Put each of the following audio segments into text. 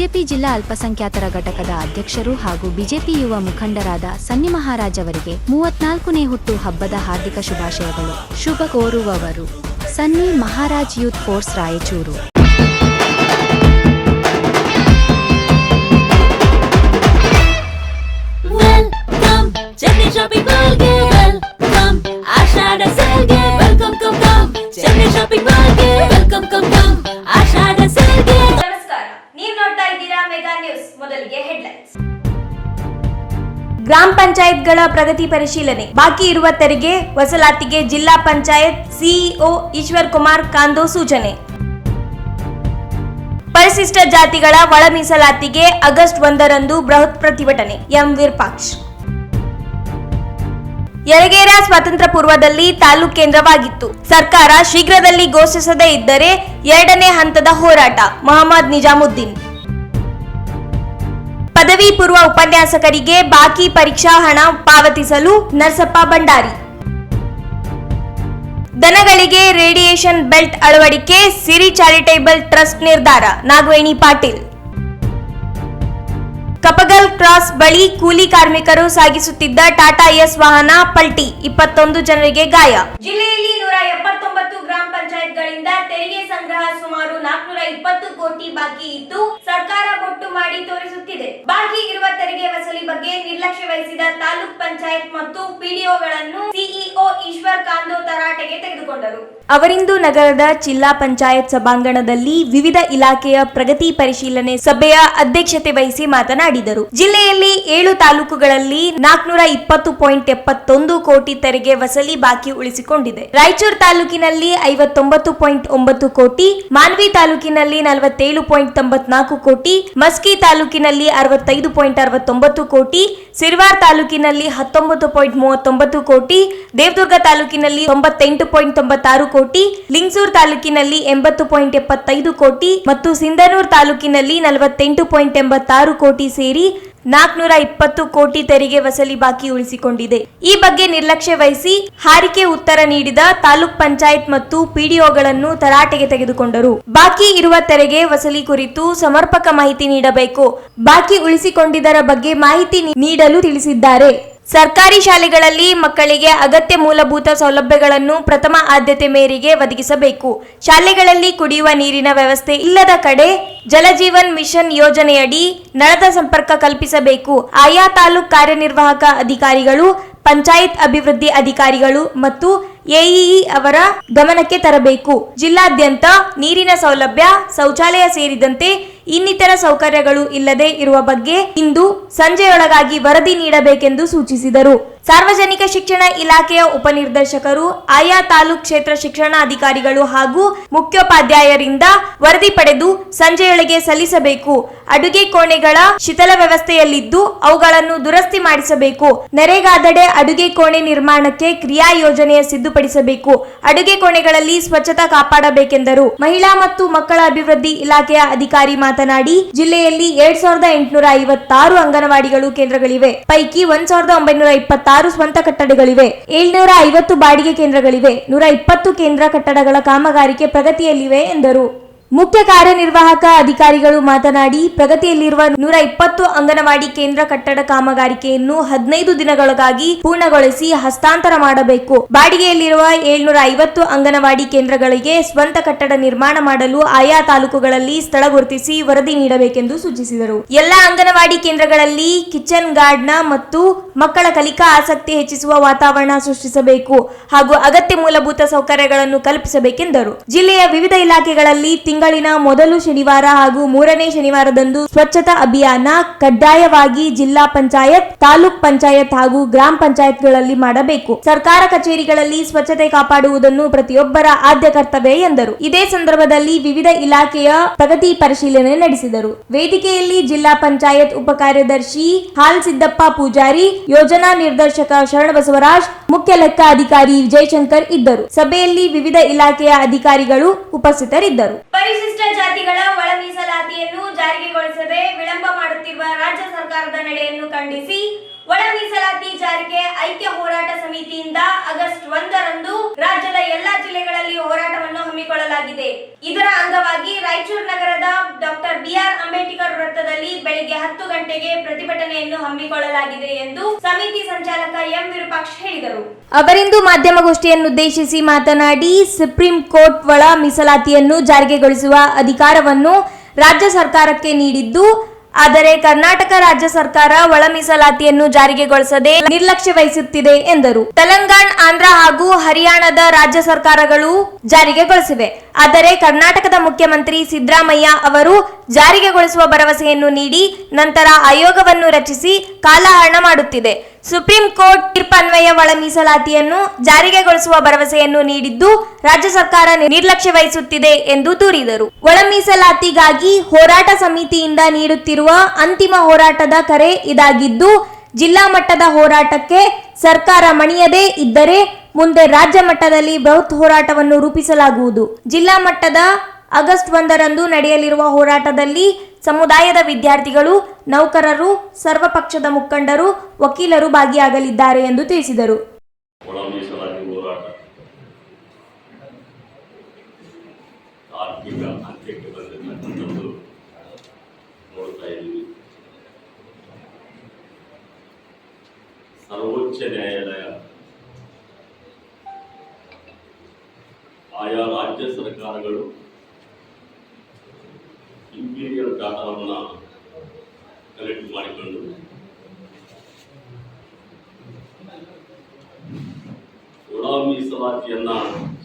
ಜಿಲ್ಲಾ ಅಲ್ಪಸಂಖ್ಯಾತರ ಘಟಕದ ಅಧ್ಯಕ್ಷರು ಹಾಗೂ ಬಿಜೆಪಿ ಯುವ ಮುಖಂಡರಾದ ಸನ್ನಿ ಮಹಾರಾಜ್ ಅವರಿಗೆ ಮೂವತ್ನಾಲ್ಕನೇ ಹುಟ್ಟು ಹಬ್ಬದ ಹಾರ್ದಿಕ ಶುಭಾಶಯಗಳು. ಶುಭ ಕೋರುವವರು Sunny Maharaj youth force Raichur. Shopping ಗ್ರಾಮ ಪಂಚಾಯತ್ಗಳ ಪ್ರಗತಿ ಪರಿಶೀಲನೆ. ಬಾಕಿ ಇರುವ ತೆರಿಗೆ ವಸೂಲಾತಿಗೆ ಜಿಲ್ಲಾ ಪಂಚಾಯತ್ ಸಿಇಒ ಈಶ್ವರ್ ಕುಮಾರ್ ಕಾಂದೋ ಸೂಚನೆ. ಪರಿಶಿಷ್ಟ ಜಾತಿಗಳ ಒಳ ಮೀಸಲಾತಿಗೆ ಆಗಸ್ಟ್ ಒಂದರಂದು ಬೃಹತ್ ಪ್ರತಿಭಟನೆ. ಎಂ ವಿರ್ಪಾಕ್ಷ್. ಯರಗೇರ ಸ್ವಾತಂತ್ರ್ಯ ಪೂರ್ವದಲ್ಲಿ ತಾಲೂಕು ಕೇಂದ್ರವಾಗಿತ್ತು. ಸರ್ಕಾರ ಶೀಘ್ರದಲ್ಲಿ ಘೋಷಿಸದೇ ಇದ್ದರೆ ಎರಡನೇ ಹಂತದ ಹೋರಾಟ. ಮೊಹಮ್ಮದ್ ನಿಜಾಮುದ್ದೀನ್. ಪದವಿ ಪೂರ್ವ ಉಪನ್ಯಾಸಕರಿಗೆ ಬಾಕಿ ಪರೀಕ್ಷಾ ಹಣ ಪಾವತಿಸಲು ನರಸಪ್ಪ ಭಂಡಾರಿ. ದನಗಳಿಗೆ ರೇಡಿಯೇಷನ್ ಬೆಲ್ಟ್ ಅಳವಡಿಕೆ, ಸಿರಿ ಚಾರಿಟೇಬಲ್ ಟ್ರಸ್ಟ್ ನಿರ್ಧಾರ, ನಾಗವೇಣಿ ಪಾಟೀಲ್. ಕಪಗಲ್ ಕ್ರಾಸ್ ಬಳಿ ಕೂಲಿ ಕಾರ್ಮಿಕರು ಸಾಗಿಸುತ್ತಿದ್ದ ಟಾಟಾ ಎಸ್ ವಾಹನ ಪಲ್ಟಿ, ಇಪ್ಪತ್ತೊಂದು ಜನರಿಗೆ ಗಾಯ. ಜಿಲ್ಲೆಯಲ್ಲಿ ನೂರ ಪಂಚಾಯತ್ಗಳಿಂದ ತೆರಿಗೆ ಸಂಗ್ರಹ ಸುಮಾರು ನಾಲ್ಕುನೂರ ಇಪ್ಪತ್ತು ಕೋಟಿ ಬಾಕಿ ಇದ್ದು, ಸರ್ಕಾರ ಕೊಟ್ಟು ಮಾಡಿ ತೋರಿಸುತ್ತಿದೆ. ಬಾಕಿ ಇರುವ ತೆರಿಗೆ ವಸೂಲಿ ಬಗ್ಗೆ ನಿರ್ಲಕ್ಷ್ಯ ವಹಿಸಿದ ತಾಲೂಕ್ ಪಂಚಾಯತ್ ಮತ್ತು ಪಿಡಿಒಗಳನ್ನು ಸಿಇಒ ಈಶ್ವರ್ ಕಾಂದೋ ತರಾಟೆಗೆ ತೆಗೆದುಕೊಂಡರು. ಅವರಿಂದು ನಗರದ ಜಿಲ್ಲಾ ಪಂಚಾಯತ್ ಸಭಾಂಗಣದಲ್ಲಿ ವಿವಿಧ ಇಲಾಖೆಯ ಪ್ರಗತಿ ಪರಿಶೀಲನೆ ಸಭೆಯ ಅಧ್ಯಕ್ಷತೆ ವಹಿಸಿ ಮಾತನಾಡಿದರು. ಜಿಲ್ಲೆಯಲ್ಲಿ ಏಳು ತಾಲೂಕುಗಳಲ್ಲಿ ನಾಲ್ಕುನೂರ ಇಪ್ಪತ್ತು ಪಾಯಿಂಟ್ ಎಪ್ಪತ್ತೊಂದು ಕೋಟಿ ತೆರಿಗೆ ವಸೂಲಿ ಬಾಕಿ ಉಳಿಸಿಕೊಂಡಿದೆ. ರಾಯಚೂರು ತಾಲೂಕಿನಲ್ಲಿ ಐವತ್ತೊಂಬತ್ತು ಪಾಯಿಂಟ್ ಒಂಬತ್ತು ಕೋಟಿ, ಮಾನ್ವಿ ತಾಲೂಕಿನಲ್ಲಿ ನಲವತ್ತೇಳು ಪಾಯಿಂಟ್ ತೊಂಬತ್ನಾಲ್ಕು ಕೋಟಿ, ಮಸ್ಕಿ ತಾಲೂಕಿನಲ್ಲಿ ಅರವತ್ತೈದು ಪಾಯಿಂಟ್ ಅರವತ್ತೊಂಬತ್ತು ಕೋಟಿ, ಸಿರ್ವಾರ್ ತಾಲೂಕಿನಲ್ಲಿ ಹತ್ತೊಂಬತ್ತು ಪಾಯಿಂಟ್ ಮೂವತ್ತೊಂಬತ್ತು ಕೋಟಿ, ದೇವದುರ್ಗ ತಾಲೂಕಿನಲ್ಲಿ ತೊಂಬತ್ತೆಂಟು ಪಾಯಿಂಟ್ ತೊಂಬತ್ತಾರು ಕೋಟಿ ಲಿಂಗಸೂರ್ ತಾಲೂಕಿನಲ್ಲಿ ಎಂಬತ್ತು ಪಾಯಿಂಟ್ ಎಪ್ಪತ್ತೈದು ಕೋಟಿ ಮತ್ತು ಸಿಂಧನೂರ್ ತಾಲೂಕಿನಲ್ಲಿ ನಲವತ್ತೆಂಟು ಪಾಯಿಂಟ್ ಎಂಬತ್ತಾರು ಕೋಟಿ ಸೇರಿ ನಾಲ್ಕುನೂರ ಇಪ್ಪತ್ತು ಕೋಟಿ ತೆರಿಗೆ ವಸೂಲಿ ಬಾಕಿ ಉಳಿಸಿಕೊಂಡಿದೆ. ಈ ಬಗ್ಗೆ ನಿರ್ಲಕ್ಷ್ಯ ವಹಿಸಿ ಹಾರಿಕೆ ಉತ್ತರ ನೀಡಿದ ತಾಲೂಕ್ ಪಂಚಾಯತ್ ಮತ್ತು ಪಿಡಿಒಗಳನ್ನು ತರಾಟೆಗೆ ತೆಗೆದುಕೊಂಡರು. ಬಾಕಿ ಇರುವ ತೆರಿಗೆ ವಸೂಲಿ ಕುರಿತು ಸಮರ್ಪಕ ಮಾಹಿತಿ ನೀಡಬೇಕು. ಬಾಕಿ ಉಳಿಸಿಕೊಂಡಿದ್ದರ ಬಗ್ಗೆ ಮಾಹಿತಿ ನೀಡಲು ತಿಳಿಸಿದ್ದಾರೆ. ಸರ್ಕಾರಿ ಶಾಲೆಗಳಲ್ಲಿ ಮಕ್ಕಳಿಗೆ ಅಗತ್ಯ ಮೂಲಭೂತ ಸೌಲಭ್ಯಗಳನ್ನು ಪ್ರಥಮ ಆದ್ಯತೆ ಮೇರೆಗೆ ಒದಗಿಸಬೇಕು. ಶಾಲೆಗಳಲ್ಲಿ ಕುಡಿಯುವ ನೀರಿನ ವ್ಯವಸ್ಥೆ ಇಲ್ಲದ ಕಡೆ ಜಲಜೀವನ್ ಮಿಷನ್ ಯೋಜನೆಯಡಿ ನಳದ ಸಂಪರ್ಕ ಕಲ್ಪಿಸಬೇಕು. ಆಯಾ ತಾಲೂಕು ಕಾರ್ಯನಿರ್ವಾಹಕ ಅಧಿಕಾರಿಗಳು, ಪಂಚಾಯತ್ ಅಭಿವೃದ್ಧಿ ಅಧಿಕಾರಿಗಳು ಮತ್ತು ಎಇಇ ಅವರ ಗಮನಕ್ಕೆ ತರಬೇಕು. ಜಿಲ್ಲಾದ್ಯಂತ ನೀರಿನ ಸೌಲಭ್ಯ, ಶೌಚಾಲಯ ಸೇರಿದಂತೆ ಇನ್ನಿತರ ಸೌಕರ್ಯಗಳು ಇಲ್ಲದೆ ಇರುವ ಬಗ್ಗೆ ಇಂದು ಸಂಜೆಯೊಳಗಾಗಿ ವರದಿ ನೀಡಬೇಕೆಂದು ಸೂಚಿಸಿದರು. ಸಾರ್ವಜನಿಕ ಶಿಕ್ಷಣ ಇಲಾಖೆಯ ಉಪನಿರ್ದೇಶಕರು, ಆಯಾ ತಾಲೂಕ್ ಕ್ಷೇತ್ರ ಶಿಕ್ಷಣಾಧಿಕಾರಿಗಳು ಹಾಗೂ ಮುಖ್ಯೋಪಾಧ್ಯಾಯರಿಂದ ವರದಿ ಪಡೆದು ಸಂಜೆಯೊಳಗೆ ಸಲ್ಲಿಸಬೇಕು. ಅಡುಗೆ ಕೋಣೆಗಳ ಶಿಥಲ ವ್ಯವಸ್ಥೆಯಲ್ಲಿದ್ದು ಅವುಗಳನ್ನು ದುರಸ್ತಿ ಮಾಡಿಸಬೇಕು. ನೆರೆಗಾದಡೆ ಅಡುಗೆ ಕೋಣೆ ನಿರ್ಮಾಣಕ್ಕೆ ಕ್ರಿಯಾ ಯೋಜನೆಯ ಸಿದ್ಧಪಡಿಸಬೇಕು. ಅಡುಗೆ ಕೋಣೆಗಳಲ್ಲಿ ಸ್ವಚ್ಛತಾ ಕಾಪಾಡಬೇಕೆಂದರು. ಮಹಿಳಾ ಮತ್ತು ಮಕ್ಕಳ ಅಭಿವೃದ್ಧಿ ಇಲಾಖೆಯ ಅಧಿಕಾರಿ ಮಾತನಾಡಿ, ಜಿಲ್ಲೆಯಲ್ಲಿ ಎರಡ್ ಸಾವಿರದ ಎಂಟುನೂರ ಐವತ್ತಾರು ಅಂಗನವಾಡಿಗಳು ಕೇಂದ್ರಗಳಿವೆ. ಪೈಕಿ ಒಂದ್ ಸಾವಿರದ ಒಂಬೈನೂರ ಇಪ್ಪತ್ತಾರು ಸ್ವಂತ ಕಟ್ಟಡಗಳಿವೆ. ಏಳ್ನೂರ ಐವತ್ತು ಬಾಡಿಗೆ ಕೇಂದ್ರಗಳಿವೆ. ನೂರ ಇಪ್ಪತ್ತು ಕೇಂದ್ರ ಕಟ್ಟಡಗಳ ಕಾಮಗಾರಿಕೆ ಪ್ರಗತಿಯಲ್ಲಿವೆ ಎಂದರು. ಮುಖ್ಯ ಕಾರ್ಯನಿರ್ವಾಹಕ ಅಧಿಕಾರಿಗಳು ಮಾತನಾಡಿ, ಪ್ರಗತಿಯಲ್ಲಿರುವ ನೂರ ಇಪ್ಪತ್ತು ಅಂಗನವಾಡಿ ಕೇಂದ್ರ ಕಟ್ಟಡ ಕಾಮಗಾರಿಕೆಯನ್ನು ಹದಿನೈದು ದಿನಗಳೊಳಗಾಗಿ ಪೂರ್ಣಗೊಳಿಸಿ ಹಸ್ತಾಂತರ ಮಾಡಬೇಕು. ಬಾಡಿಗೆಯಲ್ಲಿರುವ ಏಳ್ನೂರ ಐವತ್ತು ಅಂಗನವಾಡಿ ಕೇಂದ್ರಗಳಿಗೆ ಸ್ವಂತ ಕಟ್ಟಡ ನಿರ್ಮಾಣ ಮಾಡಲು ಆಯಾ ತಾಲೂಕುಗಳಲ್ಲಿ ಸ್ಥಳ ಗುರುತಿಸಿ ವರದಿ ನೀಡಬೇಕೆಂದು ಸೂಚಿಸಿದರು. ಎಲ್ಲ ಅಂಗನವಾಡಿ ಕೇಂದ್ರಗಳಲ್ಲಿ ಕಿಚನ್, ಗಾರ್ಡ್ನ ಮತ್ತು ಮಕ್ಕಳ ಕಲಿಕಾ ಆಸಕ್ತಿ ಹೆಚ್ಚಿಸುವ ವಾತಾವರಣ ಸೃಷ್ಟಿಸಬೇಕು ಹಾಗೂ ಅಗತ್ಯ ಮೂಲಭೂತ ಸೌಕರ್ಯಗಳನ್ನು ಕಲ್ಪಿಸಬೇಕೆಂದರು. ಜಿಲ್ಲೆಯ ವಿವಿಧ ಇಲಾಖೆಗಳಲ್ಲಿ ತಿಂಗಳಿನ ಮೊದಲು ಶನಿವಾರ ಹಾಗೂ ಮೂರನೇ ಶನಿವಾರದಂದು ಸ್ವಚ್ಛತಾ ಅಭಿಯಾನ ಕಡ್ಡಾಯವಾಗಿ ಜಿಲ್ಲಾ ಪಂಚಾಯತ್, ತಾಲೂಕ್ ಪಂಚಾಯತ್ ಹಾಗೂ ಗ್ರಾಮ ಪಂಚಾಯತ್ಗಳಲ್ಲಿ ಮಾಡಬೇಕು. ಸರ್ಕಾರ ಕಚೇರಿಗಳಲ್ಲಿ ಸ್ವಚ್ಛತೆ ಕಾಪಾಡುವುದನ್ನು ಪ್ರತಿಯೊಬ್ಬರ ಆದ್ಯ ಕರ್ತವ್ಯ ಎಂದರು. ಇದೇ ಸಂದರ್ಭದಲ್ಲಿ ವಿವಿಧ ಇಲಾಖೆಯ ಪ್ರಗತಿ ಪರಿಶೀಲನೆ ನಡೆಸಿದರು. ವೇದಿಕೆಯಲ್ಲಿ ಜಿಲ್ಲಾ ಪಂಚಾಯತ್ ಉಪ ಕಾರ್ಯದರ್ಶಿ ಹಾಲ್ ಸಿದ್ದಪ್ಪ ಪೂಜಾರಿ, ಯೋಜನಾ ನಿರ್ದೇಶಕ ಶರಣಬಸವರಾಜ್ ಮುಖ್ಯ ಲೆಕ್ಕ ಅಧಿಕಾರಿ ವಿಜಯಶಂಕರ್ ಇದ್ದರು. ಸಭೆಯಲ್ಲಿ ವಿವಿಧ ಇಲಾಖೆಯ ಅಧಿಕಾರಿಗಳು ಉಪಸ್ಥಿತರಿದ್ದರು. ಪರಿಶಿಷ್ಟ ಜಾತಿಗಳ ಒಳ ಮೀಸಲಾತಿಯನ್ನು ಜಾರಿಗೆಗೊಳಿಸದೆ ವಿಳಂಬ ಮಾಡುತ್ತಿರುವ ರಾಜ್ಯ ಸರ್ಕಾರದ ನಡೆಯನ್ನು ಖಂಡಿಸಿ ಒಳ ಮೀಸಲಾತಿ ಜಾರಿಗೆ ಐಕ್ಯ ಹೋರಾಟ ಸಮಿತಿಯಿಂದ ಆಗಸ್ಟ್ ಒಂದರಂದು ರಾಜ್ಯದ ಎಲ್ಲಾ ಜಿಲ್ಲೆಗಳಲ್ಲಿ ಹೋರಾಟವನ್ನು ಹಮ್ಮಿಕೊಳ್ಳಲಾಗಿದೆ. ಇದರ ಅಂಗವಾಗಿ ರಾಯಚೂರು ನಗರದ ಡಾಕ್ಟರ್ ಬಿಆರ್ ಅಂಬೇಡ್ಕರ್ ವೃತ್ತದಲ್ಲಿ ಬೆಳಿಗ್ಗೆ ಹತ್ತು ಗಂಟೆಗೆ ಪ್ರತಿಭಟನೆಯನ್ನು ಹಮ್ಮಿಕೊಳ್ಳಲಾಗಿದೆ ಎಂದು ಸಮಿತಿ ಸಂಚಾಲಕ ಎಂ ವಿರೂಪಾಕ್ಷ ಹೇಳಿದರು. ಅವರಿಂದು ಮಾಧ್ಯಮಗೋಷ್ಠಿಯನ್ನುದ್ದೇಶಿಸಿ ಮಾತನಾಡಿ, ಸುಪ್ರೀಂ ಕೋರ್ಟ್ ಒಳ ಮೀಸಲಾತಿಯನ್ನು ಜಾರಿಗೆಗೊಳಿಸುವ ಅಧಿಕಾರವನ್ನು ರಾಜ್ಯ ಸರ್ಕಾರಕ್ಕೆ ನೀಡಿದ್ದು ಆದರೆ ಕರ್ನಾಟಕ ರಾಜ್ಯ ಸರ್ಕಾರ ಒಳ ಮೀಸಲಾತಿಯನ್ನು ಜಾರಿಗೆಗೊಳಿಸದೆ ನಿರ್ಲಕ್ಷ್ಯ ವಹಿಸುತ್ತಿದೆ ಎಂದರು. ತೆಲಂಗಾಣ, ಆಂಧ್ರ ಹಾಗೂ ಹರಿಯಾಣದ ರಾಜ್ಯ ಸರ್ಕಾರಗಳು ಜಾರಿಗೆಗೊಳಿಸಿವೆ ಆದರೆ ಕರ್ನಾಟಕದ ಮುಖ್ಯಮಂತ್ರಿ ಸಿದ್ದರಾಮಯ್ಯ ಅವರು ಜಾರಿಗೆಗೊಳಿಸುವ ಭರವಸೆಯನ್ನು ನೀಡಿ ನಂತರ ಆಯೋಗವನ್ನು ರಚಿಸಿ ಕಾಲಹರಣ ಮಾಡುತ್ತಿದೆ. ಸುಪ್ರೀಂ ಕೋರ್ಟ್ ತೀರ್ಪನ್ವಯ ಒಳ ಮೀಸಲಾತಿಯನ್ನು ಜಾರಿಗೆಗೊಳಿಸುವ ಭರವಸೆಯನ್ನು ನೀಡಿದ್ದು ರಾಜ್ಯ ಸರ್ಕಾರ ನಿರ್ಲಕ್ಷ್ಯ ವಹಿಸುತ್ತಿದೆ ಎಂದು ದೂರಿದರು. ಒಳ ಮೀಸಲಾತಿಗಾಗಿ ಹೋರಾಟ ಸಮಿತಿಯಿಂದ ನೀಡುತ್ತಿರುವ ಅಂತಿಮ ಹೋರಾಟದ ಕರೆ ಇದಾಗಿದ್ದು, ಜಿಲ್ಲಾ ಮಟ್ಟದ ಹೋರಾಟಕ್ಕೆ ಸರ್ಕಾರ ಮಣಿಯದೇ ಇದ್ದರೆ ಮುಂದೆ ರಾಜ್ಯ ಮಟ್ಟದಲ್ಲಿ ಬೃಹತ್ ಹೋರಾಟವನ್ನು ರೂಪಿಸಲಾಗುವುದು. ಜಿಲ್ಲಾ ಮಟ್ಟದ ಆಗಸ್ಟ್ ಒಂದರಂದು ನಡೆಯಲಿರುವ ಹೋರಾಟದಲ್ಲಿ ಸಮುದಾಯದ ವಿದ್ಯಾರ್ಥಿಗಳು ನೌಕರರು ಸರ್ವಪಕ್ಷದ ಮುಖಂಡರು ವಕೀಲರು ಭಾಗಿಯಾಗಲಿದ್ದಾರೆ ಎಂದು ತಿಳಿಸಿದರು. ಸರ್ವೋಚ್ಚ ನ್ಯಾಯಾಲಯ ಆಯಾ ರಾಜ್ಯ ಸರ್ಕಾರಗಳು ಇಂಪೀರಿಯಲ್ ಡಾಟಾವನ್ನು ಕಲೆಕ್ಟ್ ಮಾಡಿಕೊಂಡು ಒಳ ಮೀಸಲಾತಿಯನ್ನು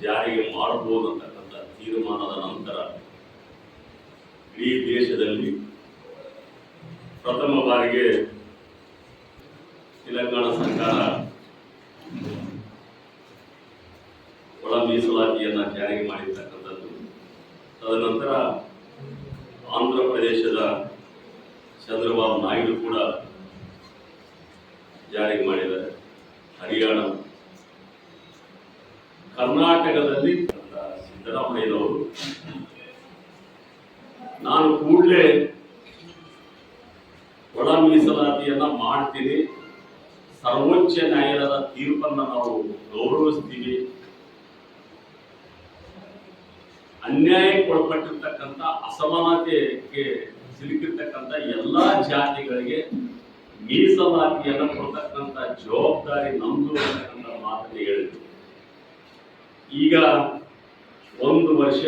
ಜಾರಿಗೆ ಮಾಡಬಹುದು ಅಂತಕ್ಕಂಥ ತೀರ್ಮಾನದ ನಂತರ ಇಡೀ ದೇಶದಲ್ಲಿ ಪ್ರಥಮ ಬಾರಿಗೆ ತೆಲಂಗಾಣ ಸರ್ಕಾರ ಒಳ ಮೀಸಲಾತಿಯನ್ನು ಜಾರಿಗೆ ಮಾಡಿರ್ತಕ್ಕಂಥದ್ದು. ತದನಂತರ ಆಂಧ್ರ ಪ್ರದೇಶದ ಚಂದ್ರಬಾಬು ನಾಯ್ಡು ಕೂಡ ಜಾರಿಗೆ ಮಾಡಿದ್ದಾರೆ. ಹರಿಯಾಣ. ಕರ್ನಾಟಕದಲ್ಲಿ ಸಿದ್ದರಾಮಯ್ಯನವರು. ನಾನು ಕೂಡಲೇ ಒಳ ಮೀಸಲಾತಿಯನ್ನ ಮಾಡ್ತೀನಿ. ಸರ್ವೋಚ್ಚ ನ್ಯಾಯಾಲಯದ ತೀರ್ಪನ್ನು ನಾವು ಗೌರವಿಸ್ತೀವಿ. ಅನ್ಯಾಯಕ್ಕೆ ಒಳಪಟ್ಟಿರ್ತಕ್ಕಂಥ ಅಸಮಾನತೆಗೆ ಸಿಲುಕಿರ್ತಕ್ಕಂಥ ಎಲ್ಲಾ ಜಾತಿಗಳಿಗೆ ಮೀಸಲಾತಿಯನ್ನ ಕೊಡ್ತಕ್ಕಂಥ ಜವಾಬ್ದಾರಿ ನಮ್ದು ಅಂತಕ್ಕಂಥ ಮಾತನ್ನು ಹೇಳಿದ್ರು. ಈಗ ಒಂದು ವರ್ಷ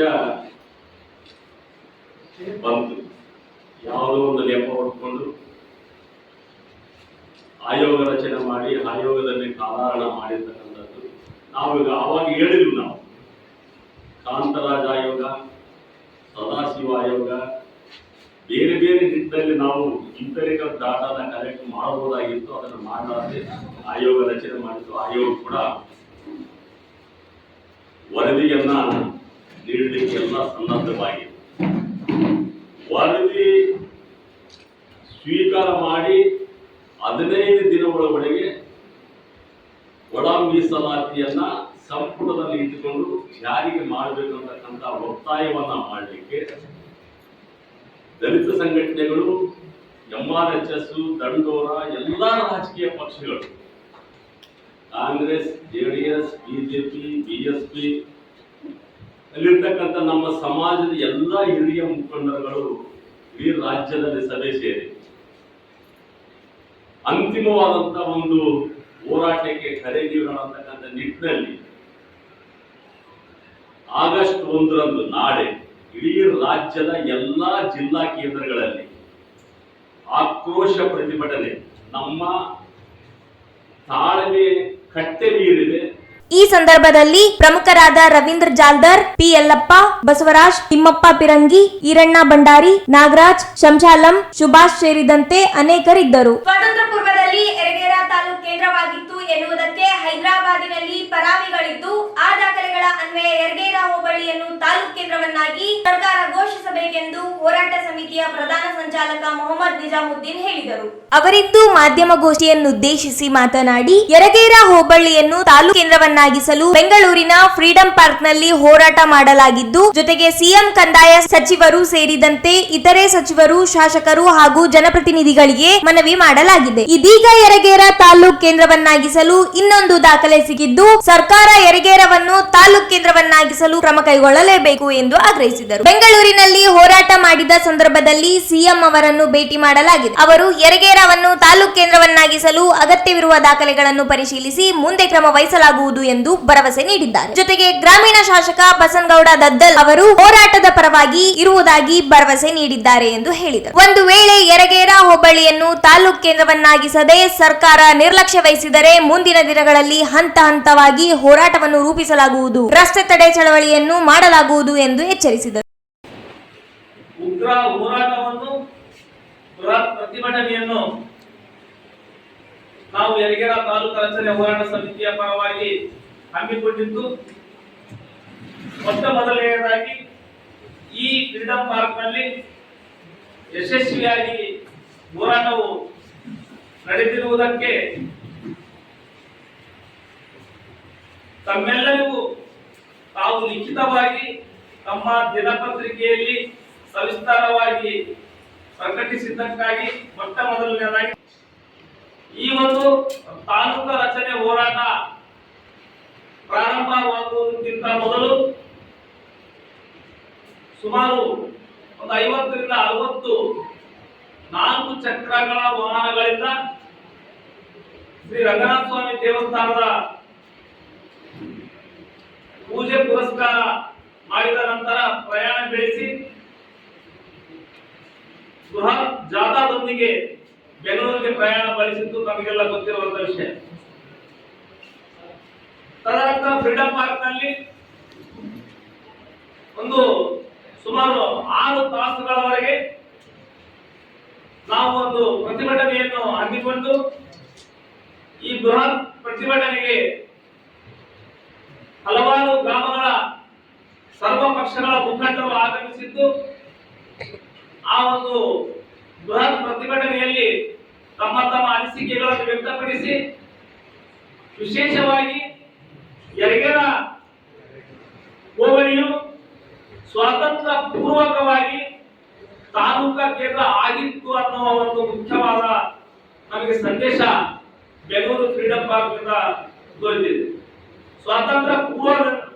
ಬಂತು. ಯಾವುದೋ ಒಂದು ನೆಪ ಹೊಡ್ಕೊಂಡು ಆಯೋಗ ರಚನೆ ಮಾಡಿ, ಆಯೋಗದಲ್ಲಿ ಕಾಲಹರಣ ಮಾಡಿರ್ತಕ್ಕಂಥದ್ದು. ನಾವೀಗ ಅವಾಗ ಹೇಳಿದ್ವಿ ನಾವು. ಕಾಂತರಾಜ್ ಆಯೋಗ ಸದಾಶಿವ ಆಯೋಗ ಬೇರೆ ಬೇರೆ ನಿಟ್ಟಿನಲ್ಲಿ ನಾವು ಇಂತರಿಕ ಡಾಟಾನ ಕಲೆಕ್ಟ್ ಮಾಡಬಹುದಾಗಿತ್ತು, ಅದನ್ನು ಮಾಡಲಾರದೆ ಆಯೋಗ ರಚನೆ ಮಾಡಿದ್ದು ಆಯೋಗ ಕೂಡ ವರದಿಯನ್ನ ನೀಡಲಿಕ್ಕೆ ಎಲ್ಲ ಸನ್ನದ್ಧವಾಗಿದೆ. ವರದಿ ಸ್ವೀಕಾರ ಮಾಡಿ ಹದಿನೈದು ದಿನಗಳ ಒಳಗೆ ಒಳ ಮೀಸಲಾತಿಯನ್ನ ಸಂಪುಟದಲ್ಲಿ ಇಟ್ಟುಕೊಂಡು ಜಾರಿಗೆ ಮಾಡಬೇಕು ಅಂತಕ್ಕಂಥ ಒತ್ತಾಯವನ್ನ ಮಾಡಲಿಕ್ಕೆ ದಲಿತ ಸಂಘಟನೆಗಳು M R H S Dandora, ಎಲ್ಲ ರಾಜಕೀಯ ಪಕ್ಷಗಳು, ಕಾಂಗ್ರೆಸ್ ಜೆಡಿಎಸ್ ಬಿಜೆಪಿ ಬಿಎಸ್ಪಿ ಅಲ್ಲಿರ್ತಕ್ಕಂಥ ನಮ್ಮ ಸಮಾಜದ ಎಲ್ಲ ಹಿರಿಯ ಮುಖಂಡರುಗಳು ಇಡೀ ರಾಜ್ಯದಲ್ಲಿ ಸಭೆ ಸೇರಿ ಅಂತಿಮವಾದಂತ ಒಂದು ಹೋರಾಟಕ್ಕೆ ಕರೆ ನೀಡೋಣ ನಿಟ್ಟಿನಲ್ಲಿ ಆಗಸ್ಟ್ ಒಂದರಂದು ನಾಳೆ ಇಡೀ ರಾಜ್ಯದ ಎಲ್ಲ ಜಿಲ್ಲಾ ಕೇಂದ್ರಗಳಲ್ಲಿ ಆಕ್ರೋಶ ಪ್ರತಿಭಟನೆ. ನಮ್ಮ ತಾಳ್ಮೆ ಕಟ್ಟೆ ಮೀರಿದೆ. ಈ ಸಂದರ್ಭದಲ್ಲಿ ಪ್ರಮುಖರಾದ ರವೀಂದ್ರ ಜಾಲ್ದರ್ ಪಿ ಯಲ್ಲಪ್ಪ ಬಸವರಾಜ್ ತಿಮ್ಮಪ್ಪ ಪಿರಂಗಿ ಈರಣ್ಣ ಭಂಡಾರಿ ನಾಗರಾಜ್ ಶಂಶಾಲಂ ಸುಭಾಷ್ ಸೇರಿದಂತೆ ಅನೇಕರಿದ್ದರು. ಸ್ವಾತಂತ್ರ್ಯ ಪೂರ್ವದಲ್ಲಿ ಕೇಂದ್ರವಾಗಿತ್ತು ಎನ್ನುವುದಕ್ಕೆ ಹೈದರಾಬಾದಿನಲ್ಲಿ ಪರಾವಿಗಳಿದ್ದು ಆ ದಾಖಲೆಗಳ ಅನ್ವಯ ಯರಗೇರ ಹೋಬಳಿಯನ್ನು ತಾಲೂಕು ಕೇಂದ್ರವನ್ನಾಗಿ ಸರ್ಕಾರ ಘೋಷಿಸಬೇಕೆಂದು ಹೋರಾಟ ಸಮಿತಿಯ ಪ್ರಧಾನ ಸಂಚಾಲಕ ಮೊಹಮ್ಮದ್ ನಿಜಾಮುದ್ದೀನ್ ಹೇಳಿದರು. ಅವರಿಂದು ಮಾಧ್ಯಮಗೋಷ್ಠಿಯನ್ನುದ್ದೇಶಿಸಿ ಮಾತನಾಡಿ, ಯರಗೇರ ಹೋಬಳ್ಳಿಯನ್ನು ತಾಲೂಕು ಕೇಂದ್ರವನ್ನಾಗಿಸಲು ಬೆಂಗಳೂರಿನ ಫ್ರೀಡಂ ಪಾರ್ಕ್ನಲ್ಲಿ ಹೋರಾಟ ಮಾಡಲಾಗಿದ್ದು, ಜೊತೆಗೆ ಸಿಎಂ ಕಂದಾಯ ಸಚಿವರು ಸೇರಿದಂತೆ ಇತರೆ ಸಚಿವರು, ಶಾಸಕರು ಹಾಗೂ ಜನಪ್ರತಿನಿಧಿಗಳಿಗೆ ಮನವಿ ಮಾಡಲಾಗಿದೆ. ಇದೀಗ ಯರಗೇರ ತಾಲೂಕ್ ಕೇಂದ್ರವನ್ನಾಗಿಸಲು ಇನ್ನೊಂದು ದಾಖಲೆ ಸಿಗಿದ್ದು, ಸರ್ಕಾರ ಯರಗೇರವನ್ನು ತಾಲೂಕ್ ಕೇಂದ್ರವನ್ನಾಗಿಸಲು ಕ್ರಮ ಕೈಗೊಳ್ಳಲೇಬೇಕು ಎಂದು ಆಗ್ರಹಿಸಿದರು. ಬೆಂಗಳೂರಿನಲ್ಲಿ ಹೋರಾಟ ಮಾಡಿದ ಸಂದರ್ಭದಲ್ಲಿ ಸಿಎಂ ಅವರನ್ನು ಭೇಟಿ ಮಾಡಲಾಗಿದೆ. ಅವರು ಯರಗೇರವನ್ನು ತಾಲೂಕ್ ಕೇಂದ್ರವನ್ನಾಗಿಸಲು ಅಗತ್ಯವಿರುವ ದಾಖಲೆಗಳನ್ನು ಪರಿಶೀಲಿಸಿ ಮುಂದೆ ಕ್ರಮ ವಹಿಸಲಾಗುವುದು ಎಂದು ಭರವಸೆ ನೀಡಿದ್ದಾರೆ. ಜೊತೆಗೆ ಗ್ರಾಮೀಣ ಶಾಸಕ ಬಸನ್ಗೌಡ ದದ್ದಲ್ ಅವರು ಹೋರಾಟದ ಪರವಾಗಿ ಇರುವುದಾಗಿ ಭರವಸೆ ನೀಡಿದ್ದಾರೆ ಎಂದು ಹೇಳಿದರು. ಒಂದು ವೇಳೆ ಯರಗೇರ ಹೋಬಳಿಯನ್ನು ತಾಲೂಕ್ ಕೇಂದ್ರವನ್ನಾಗಿಸದೆ ಸರ್ಕಾರ ನಿರ್ಲಕ್ಷ್ಯ ವಹಿಸಿದರೆ ಮುಂದಿನ ದಿನಗಳಲ್ಲಿ ಹಂತ ಹಂತವಾಗಿ ಹೋರಾಟವನ್ನು ರೂಪಿಸಲಾಗುವುದು. ರಸ್ತೆ ತಡೆ ಚಳವಳಿಯನ್ನು ಮಾಡಲಾಗುವುದು ಎಂದು ಎಚ್ಚರಿಸಿದರು. ಉಗ್ರ ಹೋರಾಟವನ್ನು ಪ್ರತಿಭಟನೆಯನ್ನು ನಾವು ಯರಿಗೆರ ತಾಲೂಕು ರಚನೆ ಹೋರಾಟ ಸಮಿತಿಯ ಪರವಾಗಿ ಹಮ್ಮಿಕೊಂಡಿದ್ದು, ಮೊತ್ತ ಮೊದಲನೆಯದಾಗಿ ಈ ಫ್ರೀಡಂ ಪಾರ್ಕ್ನಲ್ಲಿ ಯಶಸ್ವಿಯಾಗಿ ಹೋರಾಟವು ನಡೆದಿರುವುದಕ್ಕೆ ತಮ್ಮೆಲ್ಲರಿಗೂ ತಾವು ಲಿಖಿತವಾಗಿ ತಮ್ಮ ದಿನಪತ್ರಿಕೆಯಲ್ಲಿ ಸವಿಸ್ತಾರವಾಗಿ ಪ್ರಕಟಿಸಿದ್ದಕ್ಕಾಗಿ ಮೊಟ್ಟ ಮೊದಲನೇದಾಗಿ ಈ ಒಂದು ತಾಲೂಕು ರಚನೆ ಹೋರಾಟ ಪ್ರಾರಂಭವಾಗುವುದಕ್ಕಿಂತ ಮೊದಲು ಸುಮಾರು ಒಂದು ಐವತ್ತರಿಂದ ಅರವತ್ತು ನಾಲ್ಕು ಚಕ್ರಗಳ ವಾಹನಗಳಿಂದ ಶ್ರೀ ರಂಗನಾಥ ಸ್ವಾಮಿ ದೇವಸ್ಥಾನದ ಪೂಜೆ ಪುರಸ್ಕಾರ ಮಾಡಿದ ನಂತರ ಪ್ರಯಾಣ ಬೆಳೆಸಿ ಬೃಹತ್ ಜಾಥಾದೊಂದಿಗೆ ಬೆಂಗಳೂರಿಗೆ ಪ್ರಯಾಣ ಬಳಸಿದ್ದು ನಮಗೆಲ್ಲ ಗೊತ್ತಿರುವಂತಹ ವಿಷಯ. ತದನಂತರ ಫ್ರೀಡಂ ಪಾರ್ಕ್ನಲ್ಲಿ ಒಂದು ಸುಮಾರು ಆರು ತಾಸುಗಳವರೆಗೆ ನಾವು ಒಂದು ಪ್ರತಿಭಟನೆಯನ್ನು ಹಮ್ಮಿಕೊಂಡು ಈ ಬೃಹತ್ ಪ್ರತಿಭಟನೆಗೆ ಹಲವಾರು ಗ್ರಾಮಗಳ ಸರ್ವ ಪಕ್ಷಗಳ ಮುಖಂಡರು ಆಗಮಿಸಿದ್ದು, ಆ ಒಂದು ಬೃಹತ್ ಪ್ರತಿಭಟನೆಯಲ್ಲಿ ತಮ್ಮ ತಮ್ಮ ಅನಿಸಿಕೆಗಳನ್ನು ವ್ಯಕ್ತಪಡಿಸಿ, ವಿಶೇಷವಾಗಿ ಯರಗೇರ ಹೋಬಳಿಯು ಸ್ವಾತಂತ್ರ್ಯ ಪೂರ್ವಕವಾಗಿ ತಾಲೂಕಾ ಕೇಂದ್ರ ಆಗಿತ್ತು ಅನ್ನುವ ಒಂದು ಮುಖ್ಯವಾದ ನಮಗೆ ಸಂದೇಶ ಬೆಂಗಳೂರು ಫ್ರೀಡಂ ಪಾರ್ಕ್ ದೊರೆತಿದೆ ಸ್ವಾತಂತ್ರ್ಯ ಪೂರ್ವ